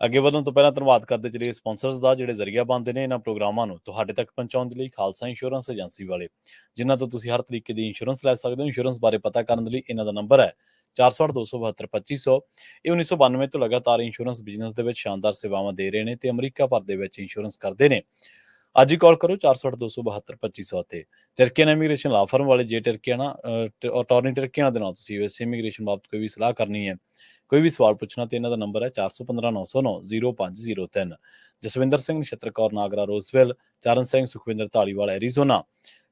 ਅੱਗੇ ਵਧਣ ਤੋਂ ਪਹਿਲਾਂ ਧੰਨਵਾਦ ਕਰਦੇ ਚਲੀਏ ਸਪਾਂਸਰਸ ਦਾ, ਜਿਹੜੇ ਜ਼ਰੀਆ ਬਣਦੇ ਨੇ ਇਹਨਾਂ ਪ੍ਰੋਗਰਾਮਾਂ ਨੂੰ ਤੁਹਾਡੇ ਤੱਕ ਪਹੁੰਚਾਉਣ ਦੇ ਲਈ ਖਾਲਸਾ ਇੰਸ਼ੋਰੈਂਸ ਏਜੰਸੀ ਵਾਲੇ, ਜਿਨ੍ਹਾਂ ਤੋਂ ਤੁਸੀਂ ਹਰ ਤਰੀਕੇ ਦੀ ਇੰਸ਼ੋਰੈਂਸ ਲੈ ਸਕਦੇ ਹੋ। ਇੰਸ਼ੋਰੈਂਸ ਬਾਰੇ ਪਤਾ ਕਰਨ ਦੇ ਲਈ ਇਹਨਾਂ ਦਾ ਨੰਬਰ ਹੈ 4082722500 ਇਹ 1992 ਤੋਂ ਲਗਾਤਾਰ ਇੰਸ਼ੋਰੈਂਸ ਬਿਜ਼ਨਸ ਦੇ ਵਿੱਚ ਸ਼ਾਨਦਾਰ ਸੇਵਾਵਾਂ ਦੇ ਰਹੇ ਨੇ ਤੇ ਅਮਰੀਕਾ ਭਰ ਦੇ ਵਿੱਚ ਇੰਸ਼ੋਰੈਂਸ ਕਰਦੇ ਨੇ। ਅੱਜ ਹੀ ਕਾਲ ਕਰੋ 4082722500 ਤੇ ਟਰਕੀਅਨ ਇਮੀਗ੍ਰੇਸ਼ਨ ਲਾ ਫਰਮ ਵਾਲੇ, ਜੇ ਟਰਕੀਆਨਾ ਅਟਾਰਨੀ ਟਰਕੀਆਨਾ ਦੇ ਨਾਲ ਤੁਸੀਂ ਯੂਐਸ ਇਮੀਗ੍ਰੇਸ਼ਨ ਬਾਬਤ ਕੋਈ ਵੀ ਸਲਾਹ ਕਰਨੀ ਹੈ, ਕੋਈ ਵੀ ਸਵਾਲ ਪੁੱਛਣਾ ਤੇ ਇਹਨਾਂ ਦਾ ਨੰਬਰ ਹੈ 4159090503 Jaswinder Singh Nachhattar Kaur Nagra Roswell, Charan Singh, Sukhwinder Dhaliwal Arizona,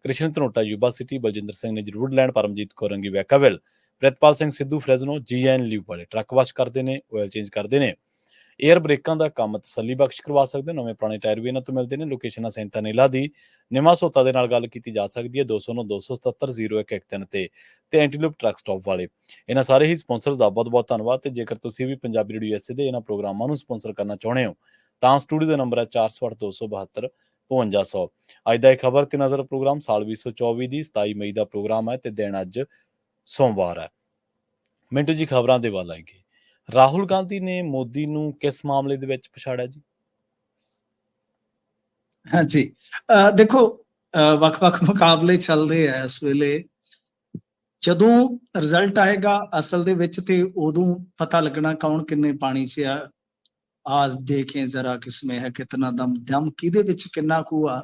Krishan Dhanota, Yuba City, Baljinder Singh ਨੇ ਜਰੂਰਲੈਂਡ Paramjit ਕੋਰੰਗੀ Vacaville Pritpal Singh Sidhu, Fresno, GN live ਵਾਲੇ ਟਰੱਕ ਵਾਸ਼ ਕਰਦੇ ਨੇ ਆਇਲ ਚੇਂਜ ਕਰਦੇ ਨੇ। 에ਅਰ ਬ੍ਰੇਕਾਂ ਦਾ ਕੰਮ ਤਸੱਲੀ ਬਖਸ਼ ਕਰਵਾ ਸਕਦੇ ਹੋ, ਨਵੇਂ ਪੁਰਾਣੇ ਟਾਇਰ ਵੀ ਇਹਨਾਂ ਤੋਂ ਮਿਲਦੇ ਨੇ ਲੋਕੇਸ਼ਨ ਸੈਂਟਾਨੇਲਾ ਦੀ ਨਿਮਾ ਸੋਤਾ ਦੇ ਨਾਲ ਗੱਲ ਕੀਤੀ ਜਾ ਸਕਦੀ ਹੈ 209 277 0113 ਤੇ ਤੇ ਐਂਟੀਲੂਪ ਟਰੱਕ ਸਟਾਪ ਵਾਲੇ। ਇਹਨਾਂ ਸਾਰੇ ਹੀ ਸਪਾਂਸਰਸ ਦਾ ਬਹੁਤ-ਬਹੁਤ ਧੰਨਵਾਦ ਤੇ ਜੇਕਰ ਤੁਸੀਂ ਵੀ ਪੰਜਾਬੀ ਰੇਡੀਓ ਐਸਏ ਦੇ ਇਹਨਾਂ ਪ੍ਰੋਗਰਾਮਾਂ ਨੂੰ ਸਪਾਂਸਰ ਕਰਨਾ ਚਾਹੁੰਦੇ ਹੋ, ਤਾਂ ਸਟੂਡੀਓ ਦਾ ਨੰਬਰ ਹੈ 408272 5500 ਅੱਜ ਦਾ ਇਹ ਖਬਰ ਤੇ ਨਜ਼ਰ ਪ੍ਰੋਗਰਾਮ ਸਾਲ 2024 ਦੀ 27 ਮਈ ਦਾ ਪ੍ਰੋਗਰਾਮ ਹੈ ਤੇ ਦਿਨ ਅੱਜ ਸੋਮਵਾਰ ਹੈ। ਮਿੰਟੂ ਜੀ, ਖਬਰਾਂ ਦੇ ਵੱਲ ਆਏਗੀ ਰਾਹੁਲ ਗਾਂਧੀ ਨੇ ਮੋਦੀ ਨੂੰ ਕਿਸ ਮਾਮਲੇ ਦੇ ਵਿੱਚ ਪਛਾੜਿਆ ਜੀ? ਹਾਂਜੀ ਦੇਖੋ ਵੱਖ-ਵੱਖ ਮੁਕਾਬਲੇ ਚੱਲਦੇ ਆ ਇਸ ਵੇਲੇ। ਜਦੋਂ ਰਿਜ਼ਲਟ ਆਏਗਾ ਅਸਲ ਦੇ ਵਿੱਚ ਤੇ ਉਦੋਂ ਪਤਾ ਲੱਗਣਾ ਕੌਣ ਕਿੰਨੇ ਪਾਣੀ 'ਚ ਆ। ਆਜ ਦੇਖੇ ਜ਼ਰਾ ਕਿਸਮੇ ਹੈ ਕਿਤਨਾ ਦਮ ਦਮ ਕਿਹਦੇ ਵਿੱਚ ਕਿੰਨਾ ਕੁ ਆ।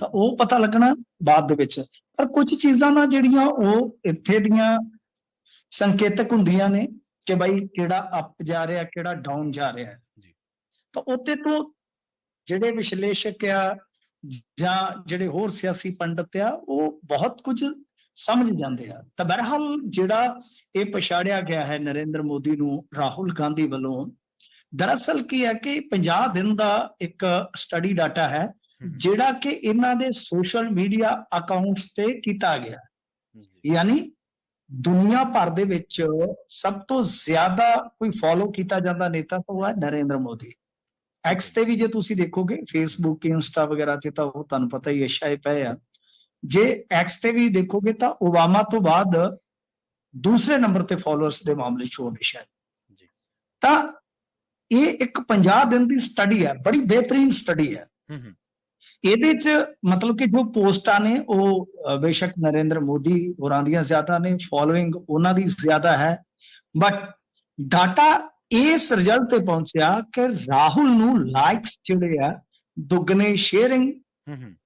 ਤਾਂ ਉਹ ਪਤਾ ਲੱਗਣਾ ਬਾਅਦ ਦੇ ਵਿੱਚ। ਪਰ ਕੁਝ ਚੀਜ਼ਾਂ ਨਾ ਜਿਹੜੀਆਂ ਉਹ ਇੱਥੇ ਦੀਆਂ ਸੰਕੇਤਕ ਹੁੰਦੀਆਂ ਨੇ। ਕਿ ਬਾਈ ਕਿਹੜਾ ਅਪ ਜਾ ਰਿਹਾ ਕਿਹੜਾ ਡਾਊਨ ਜਾ ਰਿਹਾ। ਜੀ। ਤਾਂ ਉੱਤੇ ਤੋਂ ਜਿਹੜੇ ਵਿਸ਼ਲੇਸ਼ਕ ਆ ਜਾਂ ਜਿਹੜੇ ਹੋਰ ਸਿਆਸੀ ਪੰਡਤ ਆ ਉਹ ਬਹੁਤ ਕੁਝ ਸਮਝ ਜਾਂਦੇ ਆ ਤਾਂ ਬਹਰਹਾਲ ਜਿਹੜਾ ਇਹ ਪਛਾੜਿਆ ਗਿਆ ਹੈ ਨਰਿੰਦਰ ਮੋਦੀ ਨੂੰ ਰਾਹੁਲ ਗਾਂਧੀ ਵੱਲੋਂ ਦਰਅਸਲ ਕੀ ਹੈ ਕਿ 50 ਦਿਨ ਦਾ ਇੱਕ ਸਟੱਡੀ ਡਾਟਾ ਹੈ ਜਿਹੜਾ ਕਿ ਇਹਨਾਂ ਦੇ ਸੋਸ਼ਲ ਮੀਡੀਆ ਅਕਾਊਂਟਸ ਤੇ ਕੀਤਾ ਗਿਆ ਯਾਨੀ ਦੁਨੀਆ ਭਰ ਦੇ ਵਿੱਚ ਸਭ ਤੋਂ ਜ਼ਿਆਦਾ ਕੋਈ ਫੋਲੋ ਕੀਤਾ ਜਾਂਦਾ ਨੇਤਾ ਤਾਂ ਉਹ ਹੈ ਨਰਿੰਦਰ ਮੋਦੀ। ਐਕਸ ਤੇ ਵੀ ਜੇ ਤੁਸੀਂ ਦੇਖੋਗੇ ਫੇਸਬੁੱਕ ਇੰਸਟਾ ਵਗੈਰਾ ਤੇ ਤਾਂ ਉਹ ਤੁਹਾਨੂੰ ਪਤਾ ਹੀ ਹੈ ਛਾਏ ਪਏ ਆ। ਜੇ ਐਕਸ ਤੇ ਵੀ ਦੇਖੋਗੇ ਤਾਂ ਓਬਾਮਾ ਤੋਂ ਬਾਅਦ ਦੂਸਰੇ ਨੰਬਰ ਤੇ ਫਾਲੋਅਰਸ ਦੇ ਮਾਮਲੇ 'ਚ ਉਹ ਨੇ ਸ਼ਾਇਦ। ਜੀ। ਤਾਂ ਇਹ ਇੱਕ 50 ਦਿਨ ਦੀ ਸਟੱਡੀ ਹੈ ਬੜੀ ਬਿਹਤਰੀਨ ਸਟੱਡੀ ਹੈ। ਹੂੰ ਹੂੰ। ਇਹਦੇ ਚ ਮਤਲਬ ਕਿ ਜੋ ਪੋਸਟਾਂ ਨੇ ਉਹ ਬੇਸ਼ੱਕ ਨਰਿੰਦਰ ਮੋਦੀ ਹੋਰਾਂ ਦੀਆਂ ਜ਼ਿਆਦਾ ਨੇ ਫੋਲੋਇੰਗ ਉਹਨਾਂ ਦੀ ਜ਼ਿਆਦਾ ਹੈ ਬਟ ਡਾਟਾ ਇਸ ਰਿਜ਼ਲਟ ਤੇ ਪਹੁੰਚਿਆ ਕਿ ਰਾਹੁਲ ਨੂੰ ਲਾਈਕਸ ਜਿਹੜੇ ਆ ਦੁੱਗਣੇ ਸ਼ੇਅਰਿੰਗ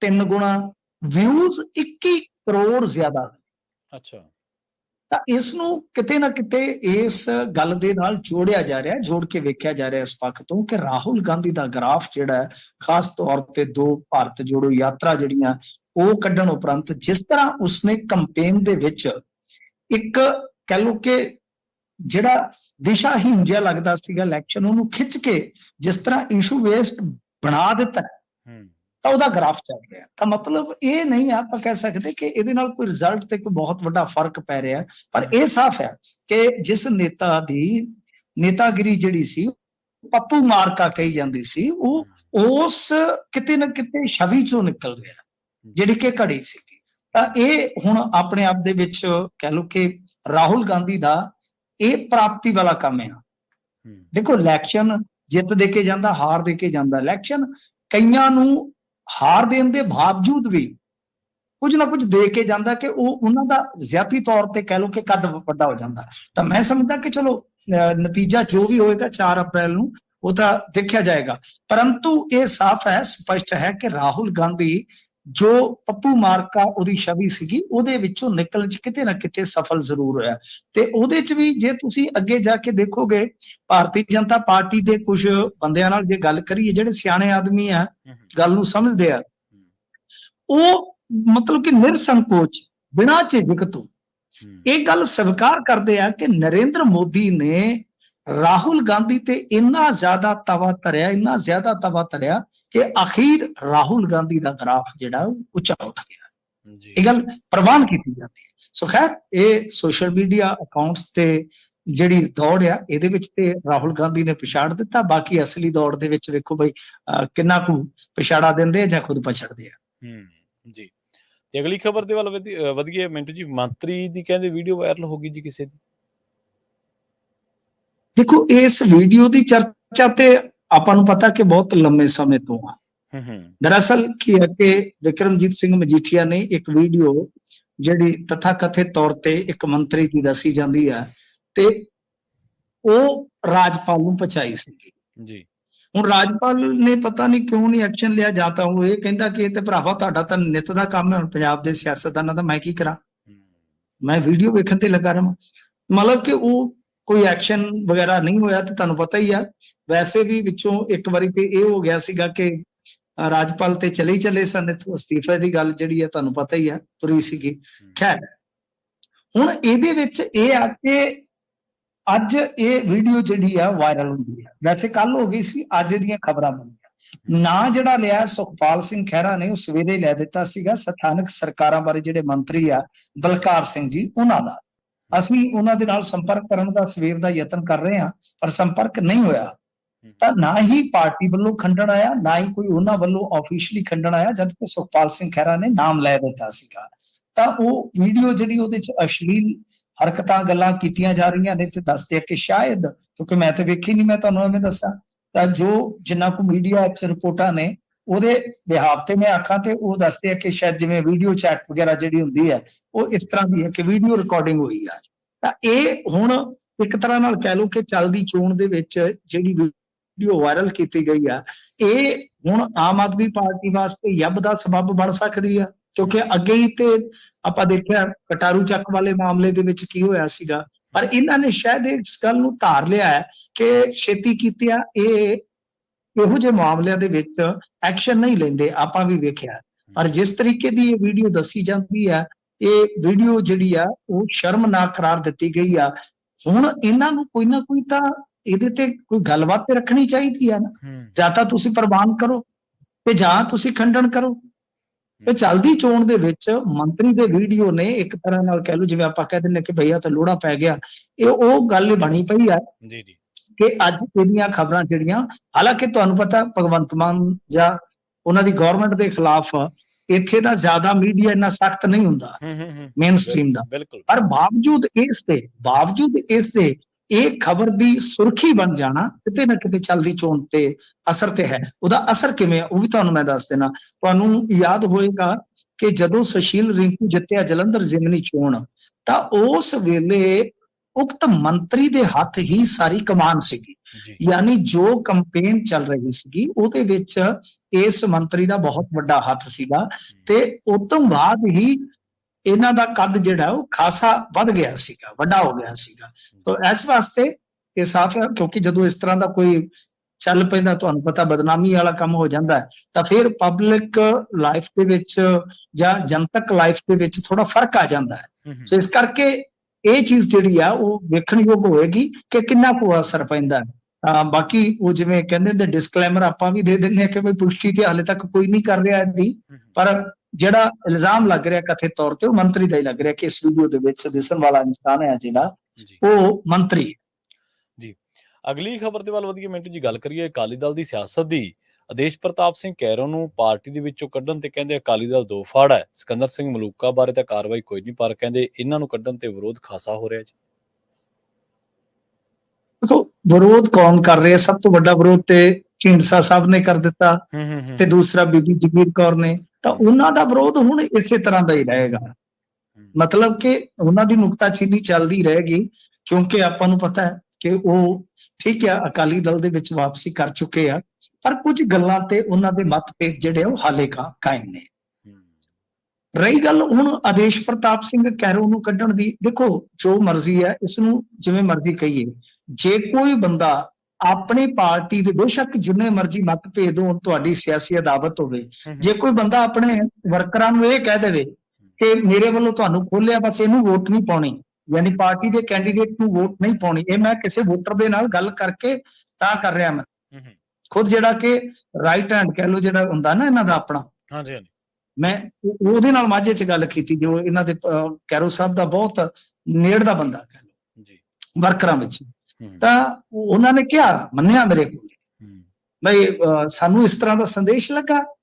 ਤਿੰਨ ਗੁਣਾ ਵਿਊਜ਼ 21 ਕਰੋੜ ਜ਼ਿਆਦਾ ਅੱਛਾ। ਤਾਂ ਇਸ ਨੂੰ ਕਿਤੇ ਨਾ ਕਿਤੇ ਇਸ ਗੱਲ ਦੇ ਨਾਲ ਜੋੜਿਆ ਜਾ ਰਿਹਾ, ਜੋੜ ਕੇ ਵੇਖਿਆ ਜਾ ਰਿਹਾ ਇਸ ਪੱਖ ਤੋਂ ਕਿ ਰਾਹੁਲ ਗਾਂਧੀ ਦਾ ਗ੍ਰਾਫ ਜਿਹੜਾ ਹੈ, ਖਾਸ ਤੌਰ ਤੇ ਦੋ ਭਾਰਤ ਜੋੜੋ ਯਾਤਰਾ ਜਿਹੜੀਆਂ, ਉਹ ਕੱਢਣ ਉਪਰੰਤ ਜਿਸ ਤਰ੍ਹਾਂ ਉਸਨੇ ਕੰਪੇਨ ਦੇ ਵਿੱਚ ਇੱਕ ਕਹਿ ਲਓ ਕਿ ਜਿਹੜਾ ਦਿਸ਼ਾਹੀਨ ਜਿਹਾ ਲੱਗਦਾ ਸੀਗਾ ਇਲੈਕਸ਼ਨ ਉਹਨੂੰ ਖਿੱਚ ਕੇ ਜਿਸ ਤਰ੍ਹਾਂ ਇਸ਼ੂ ਵੇਸਟ ਬਣਾ ਦਿੱਤਾ ਹੂੰ। ਤਾਂ ਉਹਦਾ ਗ੍ਰਾਫ ਚੱਲ ਰਿਹਾ। ਤਾਂ ਮਤਲਬ ਇਹ ਨਹੀਂ ਆਪਾਂ ਕਹਿ ਸਕਦੇ ਕਿ ਇਹਦੇ ਨਾਲ ਕੋਈ ਰਿਜ਼ਲਟ ਤੇ ਕੋਈ ਬਹੁਤ ਵੱਡਾ ਫ਼ਰਕ ਪੈ ਰਿਹਾ। ਪਰ ਇਹ ਸਾਫ਼ ਹੈ ਕਿ ਜਿਸ ਨੇਤਾ ਦੀ ਨੇਤਾਗਿਰੀ ਜਿਹੜੀ ਸੀ ਪੱਪੂ ਮਾਰਕਾ ਕਹੀ ਜਾਂਦੀ ਸੀ ਉਹ ਉਸ ਕਿਤੇ ਨਾ ਕਿਤੇ ਛਵੀ ਚੋਂ ਨਿਕਲ ਰਿਹਾ ਜਿਹੜੀ ਕਿ ਘੜੀ ਸੀ ਤਾਂ ਇਹ ਹੁਣ ਆਪਣੇ ਆਪ ਦੇ ਵਿੱਚ ਕਹਿ ਲਓ ਕਿ ਰਾਹੁਲ ਗਾਂਧੀ ਦਾ ਇਹ ਪ੍ਰਾਪਤੀ ਵਾਲਾ ਕੰਮ ਹੂੰ। ਦੇਖੋ ਇਲੈਕਸ਼ਨ ਜਿੱਤ ਦੇ ਕੇ ਜਾਂਦਾ ਹਾਰ ਦੇ ਕੇ ਜਾਂਦਾ। ਇਲੈਕਸ਼ਨ ਕਈਆਂ ਨੂੰ ਹਾਰ ਦੇਣ ਦੇ ਬਾਵਜੂਦ ਵੀ ਕੁਝ ਨਾ ਕੁਝ ਦੇ ਕੇ ਜਾਂਦਾ ਕਿ ਉਹ ਉਹਨਾਂ ਦਾ ਜ਼ਿਆਤੀ ਤੌਰ ਤੇ ਕਹਿ ਲਓ ਕਿ ਕੱਦ ਵੱਡਾ ਹੋ ਜਾਂਦਾ। ਤਾਂ ਮੈਂ ਸਮਝਦਾ ਕਿ ਚਲੋ, ਅਹ ਨਤੀਜਾ ਜੋ ਵੀ ਹੋਏਗਾ 4 ਅਪ੍ਰੈਲ ਨੂੰ, ਉਹ ਤਾਂ ਦੇਖਿਆ ਜਾਏਗਾ। ਪਰੰਤੂ ਇਹ ਸਾਫ਼ ਹੈ, ਸਪਸ਼ਟ ਹੈ ਕਿ ਰਾਹੁਲ ਗਾਂਧੀ ਜੋ ਪੱਪੂ ਮਾਰਕਾ ਉਹਦੀ ਛਵੀ ਸੀਗੀ ਉਹਦੇ ਵਿੱਚੋਂ ਨਿਕਲਣ ਚ ਕਿਤੇ ਨਾ ਕਿਤੇ ਸਫਲ ਜ਼ਰੂਰ ਹੋਇਆ। ਤੇ ਉਹਦੇ ਚ ਵੀ ਜੇ ਤੁਸੀਂ ਅੱਗੇ ਜਾ ਕੇ ਦੇਖੋਗੇ ਭਾਰਤੀ ਜਨਤਾ ਪਾਰਟੀ ਦੇ ਕੁਝ ਬੰਦਿਆਂ ਨਾਲ ਜੇ ਗੱਲ ਕਰੀਏ ਜਿਹੜੇ ਸਿਆਣੇ ਆਦਮੀ ਆ ਗੱਲ ਨੂੰ ਸਮਝਦੇ ਆ ਉਹ ਮਤਲਬ ਕਿ ਨਿਰਸੰਕੋਚ ਬਿਨਾਂ ਝਿਜਕ ਤੋਂ। ਇਹ ਗੱਲ ਸਵੀਕਾਰ ਕਰਦੇ ਆ ਕਿ ਨਰਿੰਦਰ ਮੋਦੀ ਨੇ ਰਾਹੁਲ ਗਾਂਧੀ ਤੇ ਇੰਨਾ ਜ਼ਿਆਦਾ ਤਵਾ ਧਰਿਆ ਇੰਨਾ ਜ਼ਿਆਦਾ ਤਵਾ ਧਰਿਆ ਕਿ ਅਖੀਰ ਰਾਹੁਲ ਗਾਂਧੀ ਦਾ ਗ੍ਰਾਫ ਜਿਹੜਾ ਉੱਚਾ ਉੱਠ ਗਿਆ। ਜੀ। ਇਹ ਗੱਲ ਪ੍ਰਵਾਨ ਕੀਤੀ ਜਾਂਦੀ ਹੈ। ਸੋ ਖੈਰ ਇਹ ਸੋਸ਼ਲ ਮੀਡੀਆ ਅਕਾਊਂਟਸ ਤੇ ਜਿਹੜੀ ਦੌੜ ਆ ਇਹਦੇ ਵਿੱਚ ਤੇ ਰਾਹੁਲ ਗਾਂਧੀ ਨੇ ਪਛਾੜ ਦਿੱਤਾ। ਬਾਕੀ ਅਸਲੀ ਦੌੜ ਦੇ ਵਿੱਚ ਵੇਖੋ ਬਈ ਕਿੰਨਾ ਕੁ ਪਛਾੜਾ ਦਿੰਦੇ ਆ ਜਾਂ ਖੁਦ ਪਛੜਦੇ ਆ। ਹੂੰ ਜੀ। ਤੇ ਅਗਲੀ ਖਬਰ ਦੇ ਵੱਲ ਵਧੀ- ਅਹ ਵਧੀਏ ਮਿੰਟੂ ਜੀ ਮੰਤਰੀ ਦੀ ਕਹਿੰਦੇ ਵੀਡੀਓ ਵਾਇਰਲ ਹੋ ਗਈ ਜੀ ਕਿਸੇ ਦੀ? ਦੇਖੋ ਇਸ ਵੀਡੀਓ ਦੀ ਚਰਚਾ ਤੇ ਆਪਾਂ ਨੂੰ ਪਤਾ ਕਿ ਬਹੁਤ ਲੰਮੇ ਸਮੇਂ ਤੋਂ ਆ। ਹੂੰ ਹੂੰ। ਦਰਅਸਲ ਕੀ ਹੈ ਕਿ ਵਿਕਰਮਜੀਤ ਸਿੰਘ ਮਜੀਠੀਆ ਨੇ ਇੱਕ ਵੀਡੀਓ ਜਿਹੜੀ ਤਥਾਕਥਿਤ ਤੌਰ ਤੇ ਇੱਕ ਮੰਤਰੀ ਦੀ ਦੱਸੀ ਜਾਂਦੀ ਹੈ ਤੇ ਉਹ ਰਾਜਪਾਲ ਨੂੰ ਪਹੁੰਚਾਈ ਸੀ ਜੀ। ਹੁਣ ਰਾਜਪਾਲ ਨੇ ਪਤਾ ਨਹੀਂ ਕਿਉਂ ਨਹੀਂ ਐਕਸ਼ਨ ਲਿਆ ਜਾਂਦਾ ਉਹ ਇਹ ਕਹਿੰਦਾ ਕਿ ਇਹ ਤੇ ਭਰਾਵਾ ਤੁਹਾਡਾ ਤਾਂ ਨਿੱਤ ਦਾ ਕੰਮ ਹੈ ਹੁਣ ਪੰਜਾਬ ਦੇ ਸਿਆਸਤਦਾਨਾਂ ਦਾ ਮੈਂ ਕੀ ਕਰਾਂ? ਮੈਂ ਵੀਡੀਓ ਵੇਖਣ ਤੇ ਲੱਗਾ ਰਹਾਂ। ਮਤਲਬ ਕਿ ਉਹ ਕੋਈ ਐਕਸ਼ਨ ਵਗੈਰਾ ਨਹੀਂ ਹੋਇਆ ਤੇ ਤੁਹਾਨੂੰ ਪਤਾ ਹੀ ਆ। ਵੈਸੇ ਵੀ ਵਿੱਚੋਂ ਇੱਕ ਵਾਰੀ ਤੇ ਇਹ ਹੋ ਗਿਆ ਸੀਗਾ ਕਿ ਰਾਜਪਾਲ ਤੇ ਚਲੇ ਹੀ ਚੱਲੇ ਸਨ। ਇੱਥੋਂ ਅਸਤੀਫੇ ਦੀ ਗੱਲ ਜਿਹੜੀ ਹੈ ਤੁਹਾਨੂੰ ਪਤਾ ਹੀ ਆ ਤੁਰੀ ਸੀਗੀ। ਖੈਰ ਹੁਣ ਇਹਦੇ ਵਿੱਚ ਇਹ ਆ ਕਿ ਅੱਜ ਇਹ ਵੀਡੀਓ ਜਿਹੜੀ ਆ ਵਾਇਰਲ ਹੁੰਦੀ ਆ। ਵੈਸੇ ਕੱਲ ਹੋ ਗਈ ਸੀ ਅੱਜ ਦੀਆਂ ਖਬਰਾਂ ਬਣੀਆਂ ਨਾਂ ਜਿਹੜਾ ਲਿਆ ਸੁਖਪਾਲ ਸਿੰਘ ਖਹਿਰਾ ਨੇ ਉਹ ਸਵੇਰੇ ਲੈ ਦਿੱਤਾ ਸੀਗਾ। ਸਥਾਨਕ ਸਰਕਾਰਾਂ ਬਾਰੇ ਜਿਹੜੇ ਮੰਤਰੀ ਆ ਬਲਕਾਰ ਸਿੰਘ ਜੀ ਉਹਨਾਂ ਦਾ। ਅਸੀਂ ਉਹਨਾਂ ਦੇ ਨਾਲ ਸੰਪਰਕ ਕਰਨ ਦਾ ਸਵੇਰ ਦਾ ਯਤਨ ਕਰ ਰਹੇ ਹਾਂ ਪਰ ਸੰਪਰਕ ਨਹੀਂ ਹੋਇਆ। ਤਾਂ ਨਾ ਹੀ ਪਾਰਟੀ ਵੱਲੋਂ ਖੰਡਨ ਆਇਆ ਨਾ ਹੀ ਕੋਈ ਉਹਨਾਂ ਵੱਲੋਂ ਆਫੀਸ਼ੀਅਲੀ ਖੰਡਨ ਆਇਆ ਜਦ ਕਿ ਸੁਖਪਾਲ ਸਿੰਘ ਖਹਿਰਾ ਨੇ ਨਾਮ ਲੈ ਦਿੱਤਾ ਸੀਗਾ। ਤਾਂ ਉਹ ਵੀਡੀਓ ਜਿਹੜੀ ਉਹਦੇ ਚ ਅਸ਼ਲੀਲ ਹਰਕਤਾਂ ਗੱਲਾਂ ਕੀਤੀਆਂ ਜਾ ਰਹੀਆਂ ਨੇ ਤੇ ਦੱਸਦੇ ਆ ਕਿ ਸ਼ਾਇਦ ਕਿਉਂਕਿ ਮੈਂ ਤੇ ਵੇਖੀ ਨਹੀਂ ਮੈਂ ਤੁਹਾਨੂੰ ਐਵੇਂ ਦੱਸਾਂ ਤਾਂ ਜੋ ਜਿੰਨਾ ਕੁ ਮੀਡੀਆ ਚ ਰਿਪੋਰਟਾਂ ਨੇ ਉਹਦੇ ਬਿਹਾਫ ਤੇ ਮੈਂ ਆਖਾਂ ਤੇ ਉਹ ਦੱਸਦੇ ਆ ਕਿ ਸ਼ਾਇਦ ਜਿਵੇਂ ਵੀਡੀਓ ਚੈਟ ਵਗੈਰਾ ਜਿਹੜੀ ਹੁੰਦੀ ਹੈ, ਉਹ ਇਸ ਤਰ੍ਹਾਂ ਦੀ ਹੈ ਕਿ ਵੀਡੀਓ ਰਿਕਾਰਡਿੰਗ ਹੋਈ ਆ। ਤਾਂ ਇਹ ਹੁਣ ਇੱਕ ਤਰ੍ਹਾਂ ਨਾਲ ਕਹਿ ਲਓ ਕਿ ਚੱਲਦੀ ਚੋਣ ਦੇ ਵਿੱਚ ਜਿਹੜੀ ਵੀਡੀਓ ਵਾਇਰਲ ਕੀਤੀ ਗਈ ਆ, ਇਹ ਹੁਣ ਆਮ ਆਦਮੀ ਪਾਰਟੀ ਵਾਸਤੇ ਯੱਬ ਦਾ ਸਬਬ ਬਣ ਸਕਦੀ ਆ, ਕਿਉਂਕਿ ਅੱਗੇ ਹੀ ਤੇ ਆਪਾਂ ਦੇਖਿਆ ਕਟਾਰੂ ਚੱਕ ਵਾਲੇ ਮਾਮਲੇ ਦੇ ਵਿੱਚ ਕੀ ਹੋਇਆ ਸੀਗਾ। ਪਰ ਇਹਨਾਂ ਨੇ ਸ਼ਾਇਦ ਇਸ ਗੱਲ ਨੂੰ ਧਾਰ ਲਿਆ ਹੈ ਕਿ ਛੇਤੀ ਕੀਤਿਆਂ ਇਹ ਇਹੋ ਜਿਹੇ ਮਾਮਲਿਆਂ ਦੇ ਵਿੱਚ ਐਕਸ਼ਨ ਨਹੀਂ ਲੈਂਦੇ ਆਪਾਂ ਵੀ ਵੇਖਿਆ। ਪਰ ਜਿਸ ਤਰੀਕੇ ਦੀ ਇਹ ਵੀਡੀਓ ਦੱਸੀ ਜਾਂਦੀ ਆ ਇਹ ਵੀਡੀਓ ਜਿਹੜੀ ਆ ਉਹ ਸ਼ਰਮਨਾਕ ਕਰਾਰ ਦਿੱਤੀ ਗਈ ਆ। ਹੁਣ ਇਹਨਾਂ ਨੂੰ ਕੋਈ ਨਾ ਕੋਈ ਤਾਂ ਇਹਦੇ ਤੇ ਕੋਈ ਗੱਲਬਾਤ ਤੇ ਰੱਖਣੀ ਚਾਹੀਦੀ ਆ ਨਾ। ਹੂੰ, ਜਾਂ ਤਾਂ ਤੁਸੀਂ ਪ੍ਰਵਾਨ ਕਰੋ ਤੇ ਜਾਂ ਤੁਸੀਂ ਖੰਡਨ ਕਰੋ। ਤੇ ਚਲਦੀ ਚੋਣ ਦੇ ਵਿੱਚ ਮੰਤਰੀ ਦੇ ਵੀਡੀਓ ਨੇ ਇੱਕ ਤਰ੍ਹਾਂ ਨਾਲ ਕਹਿ ਲਓ ਜਿਵੇਂ ਆਪਾਂ ਕਹਿ ਦਿੰਦੇ ਕਿ ਭਈਆ ਤਾਂ ਲੋੜਾ ਪੈ ਗਿਆ। ਇਹ ਉਹ ਗੱਲ ਬਣੀ ਪਈ ਆ ਜੀ ਜੀ। ਕਿ ਅੱਜ ਇਹਦੀਆਂ ਖਬਰਾਂ ਜਿਹੜੀਆਂ ਹਾਲਾਂਕਿ ਤੁਹਾਨੂੰ ਪਤਾ ਭਗਵੰਤ ਮਾਨ ਜਾਂ ਉਹਨਾਂ ਦੀ ਗਵਰਨਮੈਂਟ ਦੇ ਖਿਲਾਫ ਇੱਥੇ ਦਾ ਜ਼ਿਆਦਾ ਮੀਡੀਆ ਇੰਨਾ ਸਖਤ ਨਹੀਂ ਹੁੰਦਾ ਮੇਨ ਸਟ੍ਰੀਮ ਦਾ। ਪਰ ਬਾਵਜੂਦ ਇਸ ਦੇ ਬਾਵਜੂਦ ਇਸ ਦੇ ਇਹ ਖਬਰ ਦੀ ਸੁਰਖੀ ਬਣ ਜਾਣਾ ਕਿਤੇ ਨਾ ਕਿਤੇ ਚੱਲਦੀ ਚੋਣ ਤੇ ਅਸਰ ਤੇ ਹੈ। ਉਹਦਾ ਅਸਰ ਕਿਵੇਂ ਆ ਉਹ ਵੀ ਤੁਹਾਨੂੰ ਮੈਂ ਦੱਸ ਦੇਣਾ। ਤੁਹਾਨੂੰ ਯਾਦ ਹੋਏਗਾ ਕਿ ਜਦੋਂ ਸੁਸ਼ੀਲ ਰਿੰਕੂ ਜਿੱਤਿਆ ਜਲੰਧਰ ਜ਼ਿਮਨੀ ਚੋਣ ਤਾਂ ਉਸ ਵੇਲੇ ਉਕਤ ਮੰਤਰੀ ਦੇ ਹੱਥ ਹੀ ਸਾਰੀ ਕਮਾਨ ਸੀਗੀ। ਯਾਨੀ ਜੋ ਕੰਪੇਨ ਚੱਲ ਰਹੀ ਸੀਗੀ ਉਹਦੇ ਵਿੱਚ ਇਸ ਮੰਤਰੀ ਦਾ ਬਹੁਤ ਵੱਡਾ ਹੱਥ ਸੀਗਾ ਤੇ ਉਸ ਤੋਂ ਬਾਅਦ ਹੀ ਇਹਨਾਂ ਦਾ ਕੱਦ ਜਿਹੜਾ ਉਹ ਖਾਸਾ ਵੱਧ ਗਿਆ ਸੀਗਾ ਵੱਡਾ ਹੋ ਗਿਆ ਸੀਗਾ। ਤਾਂ ਇਸ ਵਾਸਤੇ ਇਹ ਸਾਫ਼ ਹੈ ਕਿਉਂਕਿ ਜਦੋਂ ਇਸ ਤਰ੍ਹਾਂ ਦਾ ਕੋਈ ਚੱਲ ਪੈਂਦਾ ਤੁਹਾਨੂੰ ਪਤਾ ਬਦਨਾਮੀ ਵਾਲਾ ਕੰਮ ਹੋ ਜਾਂਦਾ ਤਾਂ ਫਿਰ ਪਬਲਿਕ ਲਾਈਫ ਦੇ ਵਿੱਚ ਜਾਂ ਜਨਤਕ ਲਾਈਫ ਦੇ ਵਿੱਚ ਥੋੜਾ ਫ਼ਰਕ ਆ ਜਾਂਦਾ ਹੂੰ, ਸੋ ਇਸ ਕਰਕੇ ਇਹ ਚੀਜ਼ ਜਿਹੜੀ ਆ ਉਹ ਵੇਖਣਯੋਗ ਹੋਏਗੀ ਕਿ ਕਿੰਨਾ ਕੁ ਅਸਰ ਪੈਂਦਾ ਬਾਕੀ ਉਹ ਜਿਵੇਂ ਕਹਿੰਦੇ ਨੇ ਡਿਸਕਲੇਮਰ ਆਪਾਂ ਵੀ ਦੇ ਦਿੰਦੇ ਆ ਕਿ ਕੋਈ ਪੁਸ਼ਟੀ ਤੇ ਹਾਲੇ ਤੱਕ ਕੋਈ ਨਹੀਂ ਕਰ ਰਿਹਾ ਇਹਦੀ। ਪਰ ਜਿਹੜਾ ਇਲਜ਼ਾਮ ਲੱਗ ਰਿਹਾ ਕਥਿਤ ਤੌਰ ਤੇ ਉਹ ਮੰਤਰੀ ਦਾ ਹੀ ਲੱਗ ਰਿਹਾ ਕਿ ਇਸ ਵੀਡੀਓ ਦੇ ਵਿੱਚ ਦਿਸਣ ਵਾਲਾ ਇਨਸਾਨ ਹੈ ਜਿਹੜਾ ਜੀ। ਉਹ ਮੰਤਰੀ ਹੈ। ਅਗਲੀ ਖਬਰ ਦੇ ਵੱਲ ਵਧੀਏ ਮਿੰਟੂ ਜੀ ਗੱਲ ਕਰੀਏ ਅਕਾਲੀ ਦਲ ਦੀ ਸਿਆਸਤ ਦੀ। ਆਦੇਸ਼ ਪ੍ਰਤਾਪ ਸਿੰਘ ਕੈਰੋ ਨੂੰ ਪਾਰਟੀ ਦੇ ਵਿੱਚੋਂ ਕੱਢਣ ਤੇ ਕਹਿੰਦੇ ਅਕਾਲੀ ਦਲ ਦੋ ਫਾੜ ਹੈ। ਸਿਕੰਦਰ ਸਿੰਘ ਮਲੂਕਾ ਬਾਰੇ ਤਾਂ ਕਾਰਵਾਈ ਕੋਈ ਨਹੀਂ ਪਰ ਕਹਿੰਦੇ ਇਹਨਾਂ ਨੂੰ ਕੱਢਣ ਤੇ ਵਿਰੋਧ ਖਾਸਾ ਹੋ ਰਿਹਾ ਜੀ। ਦੇਖੋ ਵਿਰੋਧ ਕੌਣ ਕਰ ਰਿਹਾ? ਸਭ ਤੋਂ ਵੱਡਾ ਵਿਰੋਧ ਤੇ ਢੀਂਡਸਾ ਸਾਹਿਬ ਨੇ ਕਰ ਦਿੱਤਾ ਤੇ ਦੂਸਰਾ ਬੀਬੀ ਜਗੀਰ ਕੌਰ ਨੇ। ਤਾਂ ਉਹਨਾਂ ਦਾ ਵਿਰੋਧ ਹੁਣ ਇਸੇ ਤਰ੍ਹਾਂ ਦਾ ਹੀ ਰਹੇਗਾ। ਮਤਲਬ ਕਿ ਉਹਨਾਂ ਦੀ ਨੁਕਤਾਚੀਨੀ ਚੱਲਦੀ ਰਹੇਗੀ ਕਿਉਂਕਿ ਆਪਾਂ ਨੂੰ ਪਤਾ ਹੈ ਕਿ ਉਹ ਠੀਕ ਹੈ ਅਕਾਲੀ ਦਲ ਦੇ ਵਿੱਚ ਵਾਪਸੀ ਕਰ ਚੁੱਕੇ ਆ। ਪਰ ਕੁਝ ਗੱਲਾਂ ਤੇ ਉਹਨਾਂ ਦੇ ਮਤਭੇਦ ਜਿਹੜੇ ਉਹ ਹਾਲੇ ਕਾ ਕਾਇਮ ਨੇ। ਰਹੀ ਗੱਲ ਹੁਣ ਆਦੇਸ਼ ਪ੍ਰਤਾਪ ਸਿੰਘ ਕੈਰੋ ਨੂੰ ਕੱਢਣ ਦੀ ਦੇਖੋ ਜੋ ਮਰਜ਼ੀ ਹੈ ਇਸ ਨੂੰ ਜਿਵੇਂ ਮਰਜ਼ੀ ਕਹੀਏ। ਜੇ ਕੋਈ ਬੰਦਾ ਆਪਣੀ ਪਾਰਟੀ ਦੇ ਬੇਸ਼ੱਕ ਜਿੰਨੇ ਮਰਜ਼ੀ ਮਤਭੇਦ ਹੋਣ ਤੁਹਾਡੀ ਸਿਆਸੀ ਅਦਾਵਤ ਹੋਵੇ। ਜੇ ਕੋਈ ਬੰਦਾ ਆਪਣੇ ਵਰਕਰਾਂ ਨੂੰ ਇਹ ਕਹਿ ਦੇਵੇ ਕਿ ਮੇਰੇ ਵੱਲੋਂ ਤੁਹਾਨੂੰ ਖੋਲਿਆ ਬਸ ਇਹਨੂੰ ਵੋਟ ਨਹੀਂ ਪਾਉਣੀ ਯਾਨੀ ਪਾਰਟੀ ਦੇ ਕੈਂਡੀਡੇਟ ਨੂੰ ਵੋਟ ਨਹੀਂ ਪਾਉਣੀ ਇਹ ਮੈਂ ਕਿਸੇ ਵੋਟਰ ਦੇ ਨਾਲ ਗੱਲ ਕਰਕੇ ਤਾਂ ਕਰ ਰਿਹਾ ਮੈਂ। ਖੁਦ ਜਿਹੜਾ ਕਿ ਰਾਈਟ ਹੈਂਡ ਕਹਿ ਲਓ ਜਿਹੜਾ ਹੁੰਦਾ ਨਾ ਇਹਨਾਂ ਦਾ ਆਪਣਾ। ਹਾਂਜੀ ਹਾਂਜੀ। ਮੈਂ ਉਹ- ਉਹਦੇ ਨਾਲ ਮਾਝੇ 'ਚ ਗੱਲ ਕੀਤੀ ਜੋ ਇਹਨਾਂ ਦੇ ਕੈਰੋ ਸਾਹਿਬ ਦਾ ਬਹੁਤ ਨੇੜ ਦਾ ਬੰਦਾ ਕਹਿ ਲਓ। ਜੀ। ਵਰਕਰਾਂ ਵਿੱਚ। ਤਾਂ ਉਹਨਾਂ ਨੇ ਕਿਹਾ ਮੰਨਿਆ ਮੇਰੇ ਕੋਲ। ਬਈ ਸਾਨੂੰ ਇਸ ਤਰ੍ਹਾਂ ਦਾ ਸੰਦੇਸ਼ ਲੱਗਾ